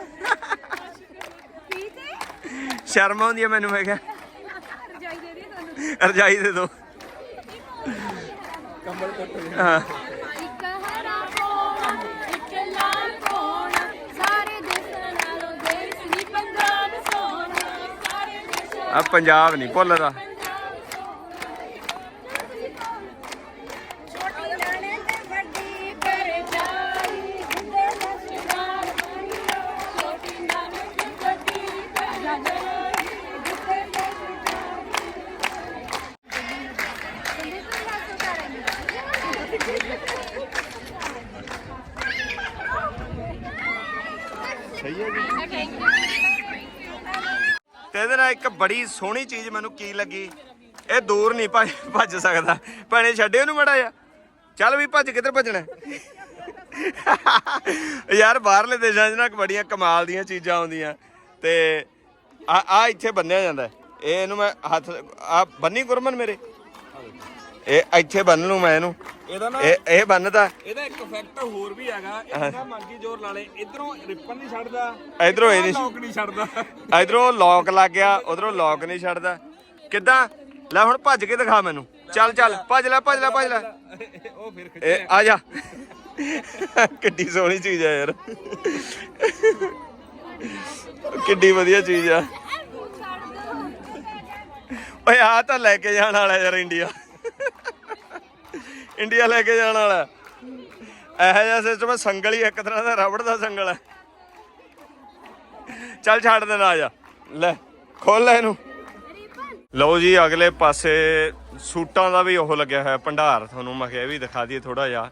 ਸ਼ਰਮ ਆਉਂਦੀ ਆ ਮੈਨੂੰ ਮੈਂ ਕਿਹਾ। ਰਜਾਈ ਦੇ ਦੋ ਹਾਂ। ਇੱਕ ਹਰਾ ਕੋਣ ਇੱਕ ਲਾਲ ਕੋਣ ਸਾਰੇ ਦੇਸ਼ਾਂ ਨਾਲੋਂ ਦੇਸ਼ ਨਹੀਂ ਪੰਜਾਬ ਸੋਹਣਾ। ਸਾਰੇ ਦੇਸ਼ਾਂ ਆ ਪੰਜਾਬ ਨਹੀਂ ਭੁੱਲਦਾ ਬੜੀ ਸੋਹਣੀ ਚੀਜ਼ ਮੈਨੂੰ ਕੀ ਲੱਗੀ? ਇਹ ਦੂਰ ਨਹੀਂ ਭੱਜ ਭੱਜ ਸਕਦਾ। ਭੈਣੇ ਛੱਡੇ ਉਹਨੂੰ ਮੜਾ ਆ ਚੱਲ ਵੀ ਭੱਜ, ਕਿੱਧਰ ਭੱਜਣਾ? ਯਾਰ, ਬਾਹਰਲੇ ਦੇਸ਼ਾਂ 'ਚ ਨਾ ਬੜੀਆਂ ਕਮਾਲ ਦੀਆਂ ਚੀਜ਼ਾਂ ਆਉਂਦੀਆਂ। ਤੇ ਆ ਆ ਇੱਥੇ ਬੰਨਿਆ ਜਾਂਦਾ। ਇਹ ਇਹਨੂੰ ਮੈਂ ਹੱਥ, ਆ ਬੰਨੀ ਗੁਰਮਨ ਮੇਰੇ? ਇਹ ਇੱਥੇ ਬੰਨ ਲੂ ਮੈਂ ਇਹਨੂੰ। ਇਹਦਾ ਨਾ ਇਹ ਇਹ ਬੰਨਦਾ। ਇਹਦਾ ਇੱਕ ਫੈਕਟ ਹੋਰ ਵੀ ਹੈਗਾ। ਇਹ ਨਾ ਮਰਜ਼ੀ ਜ਼ੋਰ ਲਾ ਲੇ। ਇਧਰੋਂ ਰਿਪਨ ਨਹੀਂ ਛੱਡਦਾ। ਇਧਰੋਂ ਇਹ ਨਹੀਂ ਲੋਕ ਨਹੀਂ ਛੱਡਦਾ। ਇਧਰੋਂ ਲੌਕ ਲੱਗ ਗਿਆ ਉਧਰੋਂ ਲੌਕ ਨਹੀਂ ਛੱਡਦਾ। ਕਿੱਦਾਂ? ਲੈ ਹੁਣ ਭੱਜ ਕੇ ਦਿਖਾ ਮੈਨੂੰ। ਚੱਲ ਚੱਲ। ਭੱਜ ਲੈ ਭੱਜ ਲੈ ਭੱਜ ਲੈ। [laughs] ਉਹ ਫਿਰ ਖਿੱਚ ਇਹ ਆ ਜਾ। ਕਿੱਡੀ ਸੋਹਣੀ ਚੀਜ਼ ਆ ਯਾਰ। ਕਿੱਡੀ ਵਧੀਆ ਚੀਜ਼ ਆ। ਓਏ ਆ ਤਾਂ ਲੈ ਕੇ ਜਾਣ ਵਾਲਾ ਯਾਰ ਇੰਡੀਆ ਇੰਡੀਆ ਲੈ ਕੇ ਜਾਣ ਵਾਲਾ। ਇਹੋ ਜਿਹਾ ਸਿਸਟਮ ਸੰਗਲ ਹੀ ਇੱਕ ਤਰ੍ਹਾਂ ਦਾ ਰਬੜ ਦਾ ਸੰਗਲ ਹੈ। ਚੱਲ ਛੱਡ ਦੇਣਾ ਆ ਜਾ। ਲੈ, ਖੋਲ ਲੈ ਇਹਨੂੰ। ਲਓ ਜੀ, ਅਗਲੇ ਪਾਸੇ ਸੂਟਾਂ ਦਾ ਵੀ ਉਹ ਲੱਗਿਆ ਹੋਇਆ, ਭੰਡਾਰ। ਤੁਹਾਨੂੰ ਮੈਂ ਕਿਹਾ ਇਹ ਵੀ ਦਿਖਾ ਦਈਏ ਥੋੜਾ ਜਿਹਾ।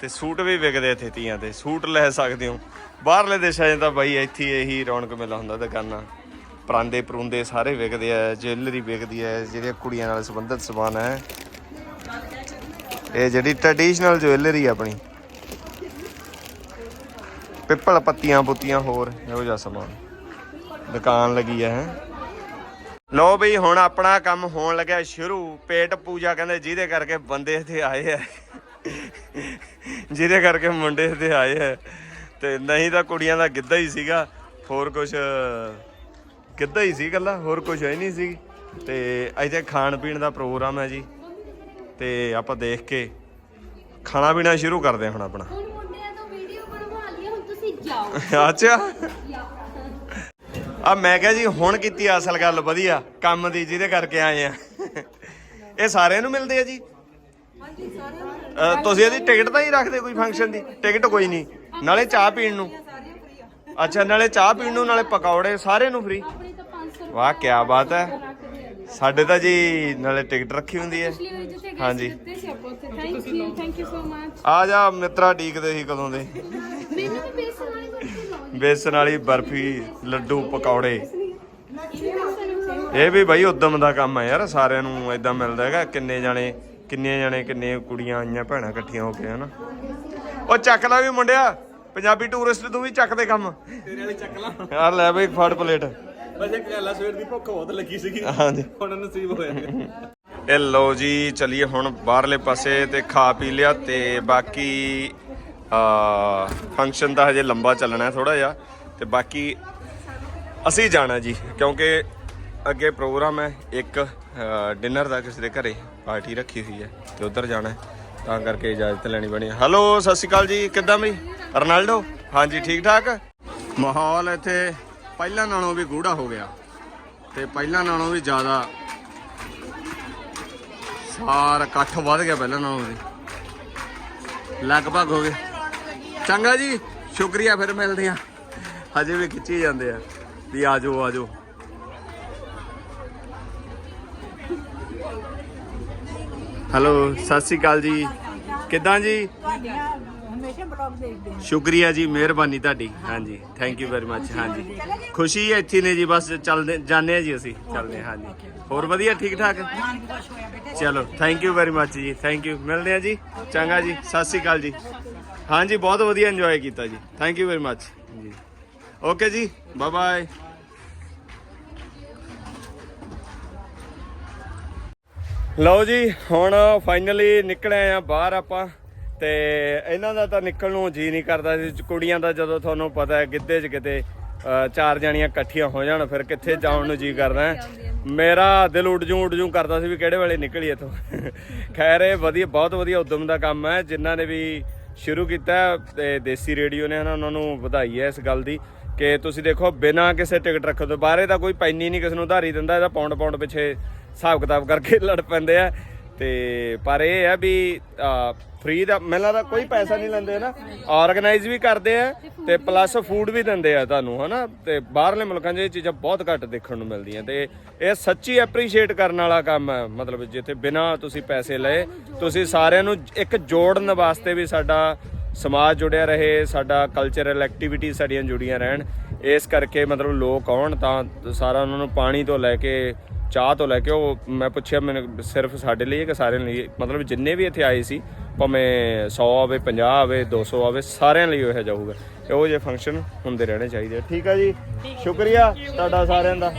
ਤੇ ਸੂਟ ਵੀ ਵਿਕਦੇ ਇੱਥੇ ਤੀਆਂ ਤੇ ਸੂਟ ਲੈ ਸਕਦੇ ਹੋ। ਬਾਹਰਲੇ ਦੇਸ਼ਾਂ 'ਚ ਤਾਂ ਬਾਈ ਇੱਥੇ ਇਹੀ ਰੌਣਕ ਮੇਲਾ ਹੁੰਦਾ, ਦੁਕਾਨਾਂ। ਪਰਾਂਦੇ ਪਰੂੰਦੇ ਸਾਰੇ ਵਿਕਦੇ ਆ, ਜੁਐਲਰੀ ਵਿਕਦੀ ਹੈ ਜਿਹੜੀਆਂ ਕੁੜੀਆਂ ਨਾਲ ਸੰਬੰਧਿਤ ਸਮਾਨ ਹੈ। ਇਹ ਜਿਹੜੀ ਟ੍ਰੈਡੀਸ਼ਨਲ ਜੁਐਲਰੀ ਆਪਣੀ। ਪਿੱਪਲ ਪੱਤੀਆਂ ਪੁੱਤੀਆਂ ਹੋਰ, ਇਹੋ ਜਿਹਾ ਸਮਾਨ। ਦੁਕਾਨ ਲੱਗੀ ਹੈ ਹੈਂ। ਲੋ ਬਈ, ਹੁਣ ਆਪਣਾ ਕੰਮ ਹੋਣ ਲੱਗਿਆ ਸ਼ੁਰੂ। ਪੇਟ ਪੂਜਾ ਕਹਿੰਦੇ ਜਿਹਦੇ ਕਰਕੇ ਬੰਦੇ ਇੱਥੇ ਆਏ ਆ। ਜਿਹਦੇ ਕਰਕੇ ਮੁੰਡੇ ਇੱਥੇ ਆਏ ਆ। ਤੇ ਨਹੀਂ ਤਾਂ ਕੁੜੀਆਂ ਦਾ ਗਿੱਧਾ ਹੀ ਸੀਗਾ। ਹੋਰ ਕੁਝ ਗਿੱਧਾ ਹੀ ਸੀ ਗੱਲਾਂ ਹੋਰ ਕੁਝ ਹੈ ਨਹੀਂ ਸੀ। ਤੇ ਇੱਥੇ ਖਾਣ ਪੀਣ ਦਾ ਪ੍ਰੋਗਰਾਮ ਹੈ ਜੀ। ਤੇ ਆਪਾਂ ਦੇਖ ਕੇ ਖਾਣਾ ਪੀਣਾ ਸ਼ੁਰੂ ਕਰਦੇ ਹਾਂ ਹੁਣ ਆਪਣਾ। ਹੁਣ ਮੁੰਡਿਆਂ ਤੋਂ ਵੀਡੀਓ ਬਣਵਾ ਲਈ ਹੁਣ ਤੁਸੀਂ ਜਾਓ। ਅੱਛਾ। ਆ ਮੈਂ ਕਿਹਾ ਜੀ ਹੁਣ ਕੀਤੀ ਅਸਲ ਗੱਲ ਵਧੀਆ ਕੰਮ ਦੀ ਜਿਹਦੇ ਕਰਕੇ ਆਏ ਆ। ਇਹ ਸਾਰਿਆਂ ਨੂੰ ਮਿਲਦੇ ਆ ਜੀ? ਤੁਸੀਂ ਇਹਦੀ ਟਿਕਟ ਤਾਂ ਹੀ ਰੱਖਦੇ ਕੋਈ ਫੰਕਸ਼ਨ ਦੀ? ਟਿਕਟ ਕੋਈ ਨਹੀਂ। ਨਾਲੇ ਚਾਹ ਪੀਣ ਨੂੰ। ਅੱਛਾ ਨਾਲੇ ਚਾਹ ਪੀਣ ਨੂੰ ਨਾਲੇ ਪਕੌੜੇ ਸਾਰੇ ਨੂੰ ਫ੍ਰੀ ਆਪਣੀ ਤਾਂ 500 ਵਾਹ ਕੀ ਬਾਤ ਹੈ। ਸਾਡੇ ਤਾਂ ਜੀ ਨਾਲੇ ਟਿਕਟ ਰੱਖੀ ਹੁੰਦੀ ਹੈ। ਪਿਛਲੀ ਵਾਰੀ ਜਿੱਥੇ ਗਏ ਹਾਂਜੀ। ਸੀ ਦਿੱਤੇ ਸੀ ਆਪਾਂ ਉੱਥੇ। Thank you thank you so much ਆ ਜਾ ਮਿੱਤਰਾ ਡੀਕਦੇ ਸੀ ਕਦੋਂ ਦੇ। ਮੈਨੂੰ ਵੀ ਬੇਸਨ ਵਾਲੀ ਕੁਲਫੀ ਲਾਓ ਬੇਸਨ ਵਾਲੀ ਬਰਫੀ ਲੱਡੂ ਪਕੌੜੇ। ਇਹ ਵੀ ਬਾਈ ਉਦਮ ਦਾ ਕੰਮ ਹੈ ਯਾਰ ਸਾਰਿਆਂ ਨੂੰ ਇਦਾਂ ਮਿਲਦਾ ਹੈਗਾ ਕਿੰਨੇ ਜਾਣੇ ਕਿੰਨੇ ਜਣੇ ਕਿੰਨੇ ਕੁੜੀਆਂ ਆਈਆਂ ਭੈਣਾਂ ਇਕੱਠੀਆਂ ਹੋ ਕੇ ਹਨਾ। ਉਹ ਚੱਕ ਲੈ ਵੀ ਮੁੰਡਿਆ ਪੰਜਾਬੀ ਟੂਰਿਸਟ ਤੂੰ ਵੀ ਚੱਕ ਦੇ ਕੰਮ। ਤੇਰੇ ਵਾਲੀ ਚੱਕ ਲਾ। ਯਾਰ ਲੈ ਬਈ ਫੜ ਪਲੇਟ। ਬਸ ਇੱਕ ਗੱਲ ਆ ਸਵੇਰ ਦੀ ਭੁੱਖ ਬਹੁਤ ਲੱਗੀ ਸੀਗੀ। ਹਾਂਜੀ। ਹੁਣ ਨਸੀਬ ਹੋਇਆ ਇਹ ਲਓ ਜੀ ਚਲਿਏ ਹੁਣ ਬਾਹਰਲੇ ਪਾਸੇ ਤੇ ਖਾ ਪੀ ਲਿਆ ਤੇ ਬਾਕੀ ਆ ਫੰਕਸ਼ਨ ਤਾਂ ਹਜੇ ਲੰਬਾ ਚੱਲਣਾ ਥੋੜਾ ਜਿਹਾ ਤੇ ਬਾਕੀ ਅਸੀਂ ਜਾਣਾ ਜੀ ਕਿਉਂਕਿ ਅੱਗੇ ਪ੍ਰੋਗਰਾਮ ਹੈ ਇੱਕ ਡਿਨਰ ਦਾ ਕਿਸੇ ਦੇ ਘਰੇ ਪਾਰਟੀ ਰੱਖੀ ਹੋਈ ਹੈ ਤੇ ਉਧਰ ਜਾਣਾ ਤਾਂ ਕਰਕੇ ਇਜਾਜ਼ਤ ਲੈਣੀ ਬਣੀ ਹੈਲੋ ਸਤਿ ਸ਼੍ਰੀ ਅਕਾਲ ਜੀ ਕਿੱਦਾਂ ਬਈ? ਰੋਨਾਲਡੋ? ਹਾਂਜੀ ਠੀਕ ਠਾਕ? ਮਾਹੌਲ ਇੱਥੇ ਪਹਿਲਾਂ ਨਾਲੋਂ ਵੀ ਗੂੜਾ ਹੋ ਗਿਆ ਤੇ ਪਹਿਲਾਂ ਨਾਲੋਂ ਵੀ ਜ਼ਿਆਦਾ ਸਾਰਾ ਇਕੱਠ ਵੱਧ ਗਿਆ ਪਹਿਲਾਂ ਨਾਲੋਂ ਵੀ। ਲਗਭਗ ਹੋ ਗਿਆ ਚੰਗਾ ਜੀ, ਸ਼ੁਕਰੀਆ ਫਿਰ ਮਿਲਦੇ ਆ ਹਜੇ ਵੀ ਖਿੱਚੀ ਜਾਂਦੇ ਆ। ਵੀ ਆਜੋ ਆਜੋ। ਹੈਲੋ, ਸਤਿ ਸ਼੍ਰੀ ਅਕਾਲ ਜੀ। ਕਿੱਦਾਂ ਜੀ? ਹਮੇਸ਼ਾ ਬਲੌਗ ਦੇਖਦੇ ਸ਼ੁਕਰੀਆ ਜੀ ਮਿਹਰਬਾਨੀ ਤੁਹਾਡੀ। ਹਾਂਜੀ ਥੈਂਕ ਯੂ ਵੈਰੀ ਮੱਚ ਹਾਂਜੀ। ਖੁਸ਼ੀ ਹੈ ਇੱਥੇ ਨੇ ਜੀ ਬਸ ਚੱਲਦੇ ਜਾਂਦੇ ਆ ਜੀ ਅਸੀਂ ਚੱਲਦੇ ਹਾਂ ਹਾਂਜੀ। ਹੋਰ ਵਧੀਆ ਠੀਕ ਠਾਕ? ਚਲੋ ਥੈਂਕ ਯੂ ਵੈਰੀ ਮੱਚ ਜੀ ਥੈਂਕ ਯੂ ਮਿਲਦੇ ਆ ਜੀ ਚੰਗਾ ਜੀ ਸਤਿ ਸ਼੍ਰੀ ਅਕਾਲ ਜੀ। ਹਾਂਜੀ ਬਹੁਤ ਵਧੀਆ ਇੰਜੋਏ ਕੀਤਾ ਜੀ। ਥੈਂਕ ਯੂ ਵੈਰੀ ਮੱਚ ਜੀ। ਓਕੇ ਜੀ ਬਾਏ ਬਾਏ ਲਓ ਜੀ ਹੁਣ ਫਾਈਨਲੀ ਨਿਕਲੇ ਆ ਬਾਹਰ ਆਪਾਂ। ਤੇ ਇਹਨਾਂ ਦਾ ਤਾਂ ਨਿਕਲਣ ਨੂੰ ਜੀ ਨਹੀਂ ਕਰਦਾ ਸੀ। ਕੁੜੀਆਂ ਦਾ ਜਦੋਂ ਤੁਹਾਨੂੰ ਪਤਾ ਹੈ, ਗਿੱਧੇ 'ਚ ਕਿਤੇ ਚਾਰ ਜਣੀਆਂ ਇਕੱਠੀਆਂ ਹੋ ਜਾਣ, ਫਿਰ ਕਿੱਥੇ ਜਾਣ ਨੂੰ ਜੀ ਕਰਦਾ ਹੈ? ਮੇਰਾ ਦਿਲ ਉੱਡ ਜੂ ਉੱਡ ਜੂ ਕਰਦਾ ਸੀ ਵੀ ਕਿਹੜੇ ਵੇਲੇ ਨਿਕਲੀਏ ਇੱਥੋਂ। ਖੈਰ, ਇਹ ਵਧੀਆ, ਬਹੁਤ ਵਧੀਆ ਉਦਮ ਦਾ ਕੰਮ ਹੈ। ਜਿਨ੍ਹਾਂ ਨੇ ਵੀ ਸ਼ੁਰੂ ਕੀਤਾ ਹੈ, ਤੇ ਦੇਸੀ ਰੇਡੀਓ ਨੇ ਹਨਾ ਉਹਨਾਂ ਨੂੰ ਵਧਾਈ ਹੈ ਇਸ ਗੱਲ ਦੀ ਕਿ ਤੁਸੀਂ ਦੇਖੋ, ਬਿਨਾਂ ਕਿਸੇ ਟਿਕਟ ਰੱਖੋ ਤੋਂ ਬਾਹਰੇ ਤਾਂ ਕੋਈ ਪੈਨੀ ਨਹੀਂ, ਕਿਸ ਨੂੰ ਉਧਾਰੀ ਦਿੰਦਾ, ਇਹਦਾ ਪੌਂਡ ਪੌਂਡ ਪਿੱਛੇ ਹਿਸਾਬ ਕਿਤਾਬ ਕਰਕੇ ਲੜ ਪੈਂਦੇ ਆ। ਤੇ ਪਰ ਇਹ ਹੈ ਵੀ ਫ੍ਰੀ ਦਾ, ਮੈਨੂੰ ਲੱਗਦਾ ਕੋਈ ਪੈਸਾ ਨਹੀਂ ਲੈਂਦੇ ਨਾ। ਆਰਗੇਨਾਈਜ਼ ਵੀ ਕਰਦੇ ਆ ਤੇ ਪਲੱਸ ਫੂਡ ਵੀ ਦਿੰਦੇ ਆ ਤੁਹਾਨੂੰ, ਹਨਾ? ਤੇ ਬਾਹਰਲੇ ਮੁਲਕਾਂ 'ਚ ਇਹ ਚੀਜ਼ਾਂ ਬਹੁਤ ਘੱਟ ਦੇਖਣ ਨੂੰ ਮਿਲਦੀਆਂ ਤੇ ਇਹ ਸੱਚੀ ਐਪਰੀਸ਼ੀਏਟ ਕਰਨ ਵਾਲਾ ਕੰਮ ਹੈ ਮਤਲਬ ਜਿੱਥੇ ਬਿਨਾਂ ਤੁਸੀਂ ਪੈਸੇ ਲਏ, ਤੁਸੀਂ ਸਾਰਿਆਂ ਨੂੰ ਇੱਕ ਜੋੜਨ ਵਾਸਤੇ ਵੀ ਸਾਡਾ ਸਮਾਜ ਜੁੜਿਆ ਰਹੇ, ਸਾਡਾ ਕਲਚਰਲ ਐਕਟੀਵਿਟੀ ਸਾਡੀਆਂ ਜੁੜੀਆਂ ਰਹਿਣ। ਇਸ ਕਰਕੇ ਮਤਲਬ ਲੋਕ ਆਉਣ ਤਾਂ ਸਾਰਾ ਉਹਨਾਂ ਨੂੰ ਪਾਣੀ ਤੋਂ ਲੈ ਕੇ ਚਾਹ ਤੋਂ ਲੈ ਕੇ ਉਹ ਮੈਂ ਪੁੱਛਿਆ ਮੈਨੂੰ ਸਿਰਫ ਸਾਡੇ ਲਈ ਹੈ ਕਿ ਸਾਰਿਆਂ ਲਈ? ਮਤਲਬ ਜਿੰਨੇ ਵੀ ਇੱਥੇ ਆਏ ਸੀ ਭਾਵੇਂ 100 ਆਵੇ 50 ਆਵੇ 200 ਆਵੇ ਸਾਰਿਆਂ ਲਈ ਉਹ ਜਾਊਗਾ ਇਹੋ ਜਿਹੇ ਫੰਕਸ਼ਨ ਹੁੰਦੇ ਰਹਿਣੇ ਚਾਹੀਦੇ। ਠੀਕ ਆ ਜੀ? ਸ਼ੁਕਰੀਆ ਤੁਹਾਡਾ ਸਾਰਿਆਂ ਦਾ।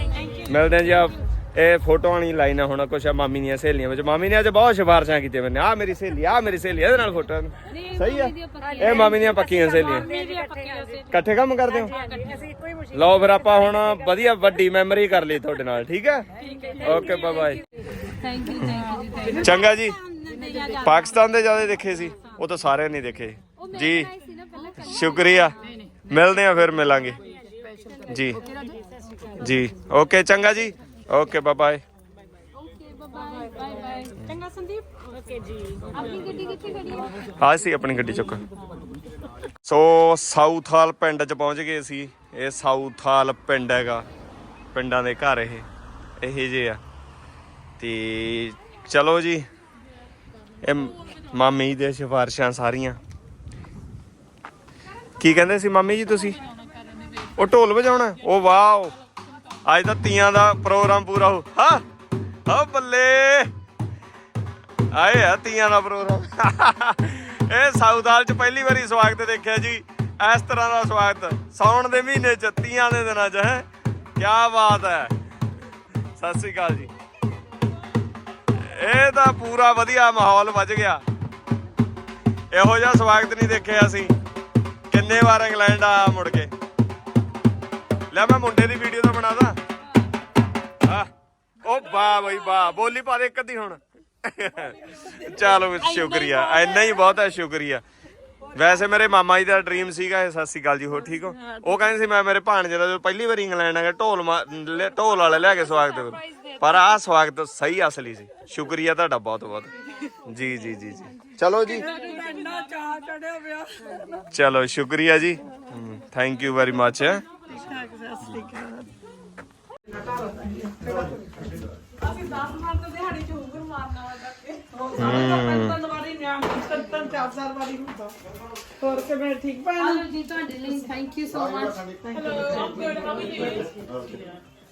ਮਿਲਦੇ ਆ ਜੀ ਆ ਇਹ ਫੋਟੋਆਂ ਵਾਲੀ ਲਾਈਨਾਂ ਹੁਣ ਕੁਛ ਆ ਮਾਮੀ ਦੀਆਂ ਸਹੇਲੀਆਂ ਵਿੱਚ। ਮਾਮੀ ਨੇ ਅੱਜ ਬਹੁਤ ਸਿਫਾਰਸ਼ਾਂ ਕੀਤੀਆਂ ਮੈਨੇ। ਆ ਮੇਰੀ ਸਹੇਲੀ ਆ ਮੇਰੀ ਸਹੇਲੀ ਇਹਦੇ ਨਾਲ ਫੋਟੋ ਸਹੀ ਆ? ਇਹ ਮਾਮੀ ਦੀਆਂ ਪੱਕੀਆਂ ਸਹੇਲੀਆਂ। ਇਕੱਠੇ ਕੰਮ ਕਰਦੇ ਹੋ? ਲਓ ਫਿਰ ਆਪਾਂ ਹੁਣ ਵਧੀਆ ਵੱਡੀ ਮੈਮਰੀ ਕਰ ਲਈ ਤੁਹਾਡੇ ਨਾਲ ਠੀਕ ਹੈ okay bye bye thank you thank you ਚੰਗਾ ਜੀ। ਪਾਕਿਸਤਾਨ ਦੇ ਜ਼ਿਆਦਾ ਦੇਖੇ ਸੀ ਉਹ ਤਾਂ ਸਾਰਿਆਂ ਨੇ ਦੇਖੇ। ਜੀ। ਸ਼ੁਕਰੀਆ। ਮਿਲਦੇ ਆ ਫਿਰ ਮਿਲਾਂਗੇ। ਜੀ ਜੀ। ਓਕੇ ਚੰਗਾ ਜੀ। ਓਕੇ ਬਾਏ ਬਾਏ ਚੰਗਾ ਸੰਦੀਪ? ਓਕੇ ਜੀ। ਆਪਣੀ ਗੱਡੀ ਕਿੱਥੇ ਖੜੀ ਹੈ? ਆ ਸੀ ਆਪਣੀ ਗੱਡੀ ਚੁੱਕ। ਸੋ ਸਾਊਥਾਲ ਪਿੰਡ ਚ ਪਹੁੰਚ ਗਏ ਸੀ। ਇਹ ਸਾਊਥਾਲ ਪਿੰਡ ਹੈਗਾ। ਪਿੰਡਾਂ ਦੇ ਘਰ ਇਹ। ਇਹ ਜੇ ਆ। ਤੇ ਚਲੋ ਜੀ। ਇਹ ਮਾਮੀ ਦੇ ਸਿਫਾਰਿਸ਼ਾਂ ਸਾਰੀਆਂ। ਕੀ ਕਹਿੰਦੇ ਸੀ ਮਾਮੀ ਜੀ ਤੁਸੀਂ? ਉਹ ਢੋਲ ਵਜਾਉਣਾ। ਉਹ ਵਾਓ। ਅੱਜ ਤਾਂ ਤੀਆਂ ਦਾ ਪ੍ਰੋਗਰਾਮ ਪੂਰਾ ਹੋ ਹਾਂ ਹਾਂ ਬੱਲੇ। ਆਏ ਆ ਤੀਆਂ ਦਾ ਪ੍ਰੋਗਰਾਮ। [laughs] ਇਹ ਸਾਊਦਾਲ ਚ ਪਹਿਲੀ ਵਾਰੀ ਸਵਾਗਤ ਦੇਖਿਆ ਜੀ। ਇਸ ਤਰ੍ਹਾਂ ਦਾ ਸਵਾਗਤ। ਸਾਉਣ ਦੇ ਮਹੀਨੇ ਚ, ਤੀਆਂ ਦੇ ਦਿਨਾਂ ਚ, ਹੈ। ਕੀ ਬਾਤ ਹੈ। ਸਤਿ ਸ੍ਰੀ ਅਕਾਲ ਜੀ। ਇਹ ਤਾਂ ਪੂਰਾ ਵਧੀਆ ਮਾਹੌਲ ਵੱਜ ਗਿਆ। ਇਹੋ ਜਿਹਾ ਸਵਾਗਤ ਨਹੀਂ ਦੇਖਿਆ ਅਸੀਂ। ਕਿੰਨੇ ਵਾਰ ਇੰਗਲੈਂਡ ਆ ਮੁੜ ਕੇ। ਲੈ ਮੈਂ ਮੁੰਡੇ ਦੀ ਵੀਡੀਓ ਤਾਂ ਬਣਾਦਾ। ਆ ਉਹ ਵਾਹ ਬਈ ਵਾਹ ਬੋਲੀ ਪਾ ਦੇ ਇੱਕ ਅੱਧੀ ਹੁਣ। ਚਲੋ ਸ਼ੁਕਰੀਆ ਇੰਨਾ ਹੀ ਬਹੁਤ ਹੈ ਸ਼ੁਕਰੀਆ। ਵੈਸੇ ਮੇਰੇ ਮਾਮਾ ਜੀ ਦਾ ਡ੍ਰੀਮ ਸੀਗਾ ਇਹ ਸਤਿ ਸ੍ਰੀ ਅਕਾਲ ਜੀ ਹੋ ਠੀਕ ਹੋ? ਉਹ ਕਹਿੰਦੇ ਸੀ ਮੈਂ ਮੇਰੇ ਭਾਣਜੇ ਦਾ ਜਦੋਂ ਪਹਿਲੀ ਵਾਰੀ ਇੰਗਲੈਂਡ ਆ ਗਿਆ ਢੋਲ ਮਾ- ਲੈ- ਢੋਲ ਵਾਲੇ ਲੈ ਕੇ ਸਵਾਗਤ ਕਰੋ। ਪਰ ਆਹ ਸਵਾਗਤ ਸਹੀ ਅਸਲੀ ਸੀ। ਸ਼ੁਕਰੀਆ ਤੁਹਾਡਾ ਬਹੁਤ ਬਹੁਤ। ਜੀ ਜੀ ਜੀ ਜੀ। ਚਲੋ ਜੀ। ਚਲੋ ਸ਼ੁਕਰੀਆ ਜੀ। ਥੈਂਕ ਯੂ ਵੈਰੀ ਮੱਚ ਅਸੀਂ 10 ਮਿੰਟ ਦਿਹਾੜੀ ਚ ਉਂਗਲ ਮਾਰਨਾ ਵਾ ਕਰਕੇ ਤਿੰਨ ਵਾਰੀ ਨਿਆਮ ਤਿੰਨ ਤਿੰਨ ਚਾਰ ਚਾਰ ਵਾਰੀ ਹੁੰਦਾ ਹੋਰ ਠੀਕ ਹਲੋ ਜੀ ਤੁਹਾਡੇ ਲਈ ਥੈਂਕ ਯੂ ਸੋ ਮਚ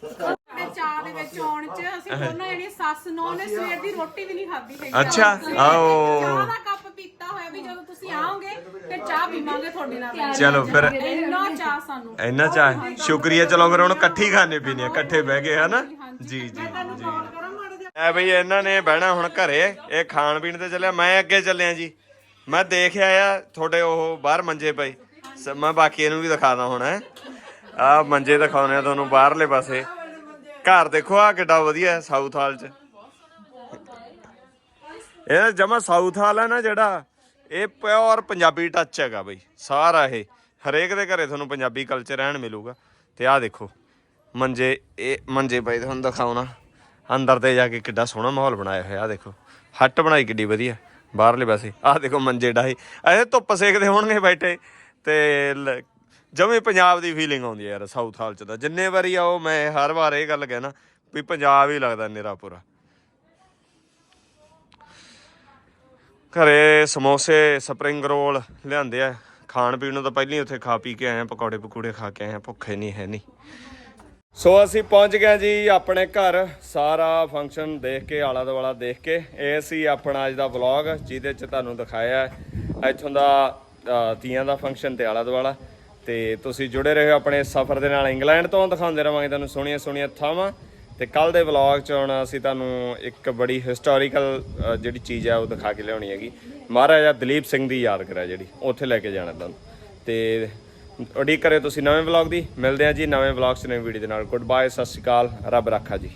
ਚਾਹ ਦੇ ਵਿੱਚ ਆਉਣ ਚ ਅਸੀਂ ਦੋਨੋਂ ਜਿਹੜੀਆਂ ਸੱਸ ਨੌ ਨੇ ਸਵੇਰ ਦੀ ਰੋਟੀ ਵੀ ਨਹੀਂ ਖਾਧੀ ਹੈਗੀ। ਅੱਛਾ ਆਓ। ਚਾਹ ਦਾ ਕੱਪ ਪੀਤਾ ਹੋਇਆ ਵੀ ਜਦੋਂ ਤੁਸੀਂ ਆਓਗੇ ਫਿਰ ਚਾਹ ਪੀਵਾਂਗੇ ਤੁਹਾਡੇ ਨਾਲ। ਚਲੋ ਫਿਰ ਇੰਨਾ ਚਾਹ ਸਾਨੂੰ। ਇੰਨਾ ਚਾਹ ਸ਼ੁਕਰੀਆ। ਚਲੋ ਫਿਰ ਹੁਣ ਇਕੱਠੀ ਖਾਣੇ ਪੀਣੇ ਆ ਇਕੱਠੇ ਬਹਿ ਕੇ ਹਨਾ? ਜੀ ਜੀ ਜਿਹਾ। ਐ ਬਈ ਇਹਨਾਂ ਨੇ ਬਹਿਣਾ ਹੁਣ ਘਰੇ ਇਹ ਖਾਣ ਪੀਣ ਤੇ ਚੱਲਿਆ ਮੈਂ ਅੱਗੇ ਚੱਲਿਆ ਜੀ। ਮੈਂ ਦੇਖ ਆਇਆ ਤੁਹਾਡੇ ਉਹ ਬਾਹਰ ਮੰਜੇ ਪਏ। ਸ- ਮੈਂ ਬਾਕੀ ਇਹਨੂੰ ਵੀ ਦਿਖਾਦਾ ਹੁਣ ਆ ਮੰਜੇ ਦਿਖਾਉਣੇ ਆ ਤੁਹਾਨੂੰ ਬਾਹਰਲੇ ਪਾਸੇ। ਘਰ ਦੇਖੋ, ਆ ਕਿੱਡਾ ਵਧੀਆ ਹੈ ਸਾਊਥ ਹਾਲ ਚ। ਇਹ ਜਮਾ ਸਾਊਥ ਹਾਲ ਹੈ ਨਾ ਜਿਹੜਾ, ਇਹ ਪਿਓਰ ਪੰਜਾਬੀ ਟੱਚ ਹੈਗਾ ਬਈ, ਸਾਰਾ ਇਹ। ਹਰੇਕ ਦੇ ਘਰੇ ਤੁਹਾਨੂੰ ਪੰਜਾਬੀ ਕਲਚਰ ਰਹਿਣ ਮਿਲੂਗਾ। ਤੇ ਆਹ ਦੇਖੋ, ਮੰਜੇ, ਇਹ ਮੰਜੇ ਪਏ ਤੁਹਾਨੂੰ ਦਿਖਾਉਣਾ। ਅੰਦਰ ਤੇ ਜਾ ਕੇ ਕਿੱਡਾ ਸੋਹਣਾ ਮਾਹੌਲ ਬਣਾਇਆ ਹੋਇਆ ਆਹ ਦੇਖੋ। ਹੱਟ ਬਣਾਈ ਕਿੱਡੀ ਵਧੀਆ, ਬਾਹਰਲੇ ਪਾਸੇ। ਆਹ ਦੇਖੋ ਮੰਜੇ ਡਾਹੀ। ਇਹ ਧੁੱਪ ਸੇਕਦੇ ਹੋਣਗੇ ਬੈਠੇ। ਤੇ ਜਮੇ ਪੰਜਾਬ ਦੀ ਫੀਲਿੰਗ ਆਉਂਦੀ ਹੈ ਯਾਰ ਸਾਊਥ ਹਾਲ ਚ ਤਾਂ। ਜਿੰਨੇ ਵਾਰੀ ਆਓ, ਮੈਂ ਹਰ ਵਾਰ ਇਹ ਗੱਲ ਕਹਿਣਾ ਵੀ ਪੰਜਾਬ ਹੀ ਲੱਗਦਾ ਨਿਰਾ ਪੂਰਾ। ਘਰੇ ਸਮੋਸੇ ਸਪਰਿੰਗ ਰੋਲ ਲਿਆਂਦੇ ਆ। ਖਾਣ ਪੀਣ ਨੂੰ ਤਾਂ ਪਹਿਲਾਂ ਹੀ ਉੱਥੇ ਖਾ ਪੀ ਕੇ ਆਏ ਆ, ਪਕੌੜੇ ਪਕੂੜੇ ਖਾ ਕੇ ਆਏ ਆ, ਭੁੱਖੇ ਨਹੀਂ, ਹੈ ਨਹੀਂ। ਸੋ ਅਸੀਂ ਪਹੁੰਚ ਗਏ ਜੀ ਆਪਣੇ ਘਰ। ਸਾਰਾ ਫੰਕਸ਼ਨ ਦੇਖ ਕੇ ਆਲਾ ਦੁਆਲਾ ਦੇਖ ਕੇ। ਇਹ ਸੀ ਆਪਣਾ ਅੱਜ ਦਾ ਵਲੌਗ ਜਿਹਦੇ ਚ ਤੁਹਾਨੂੰ ਦਿਖਾਇਆ ਇੱਥੋਂ ਦਾ ਤੀਆਂ ਦਾ ਫੰਕਸ਼ਨ ਤੇ ਆਲਾ ਦੁਆਲਾ ਤੇ ਤੁਸੀਂ ਜੁੜੇ ਰਹੋ ਆਪਣੇ ਸਫ਼ਰ ਦੇ ਨਾਲ ਇੰਗਲੈਂਡ ਤੋਂ। ਦਿਖਾਉਂਦੇ ਰਵਾਂਗੇ ਤੁਹਾਨੂੰ ਸੋਹਣੀਆਂ ਸੋਹਣੀਆਂ ਥਾਵਾਂ। ਤੇ ਕੱਲ ਦੇ ਵਲੌਗ ਚ ਹੁਣ ਅਸੀਂ ਤੁਹਾਨੂੰ ਇੱਕ ਬੜੀ ਹਿਸਟੋਰੀਕਲ ਜਿਹੜੀ ਚੀਜ਼ ਹੈ ਉਹ ਦਿਖਾ ਕੇ ਲਿਆਉਣੀ ਹੈਗੀ। ਮਹਾਰਾਜਾ ਦਲੀਪ ਸਿੰਘ ਦੀ ਯਾਦ ਕਰਾ ਜਿਹੜੀ, ਉੱਥੇ ਲੈ ਕੇ ਜਾਣਾ ਤੁਹਾਨੂੰ। ਤੇ ਉਡੀਕ ਕਰਿਓ ਤੁਸੀਂ ਨਵੇਂ ਵਲੌਗ ਦੀ। ਮਿਲਦੇ ਹਾਂ ਜੀ ਨਵੇਂ ਵਲੌਗ ਚ ਨਵੀਂ ਵੀਡੀਓ ਦੇ ਨਾਲ। ਗੁੱਡ ਬਾਏ ਸਤਿ ਸ਼੍ਰੀ ਅਕਾਲ। ਰੱਬ ਰਾਖਾ ਜੀ।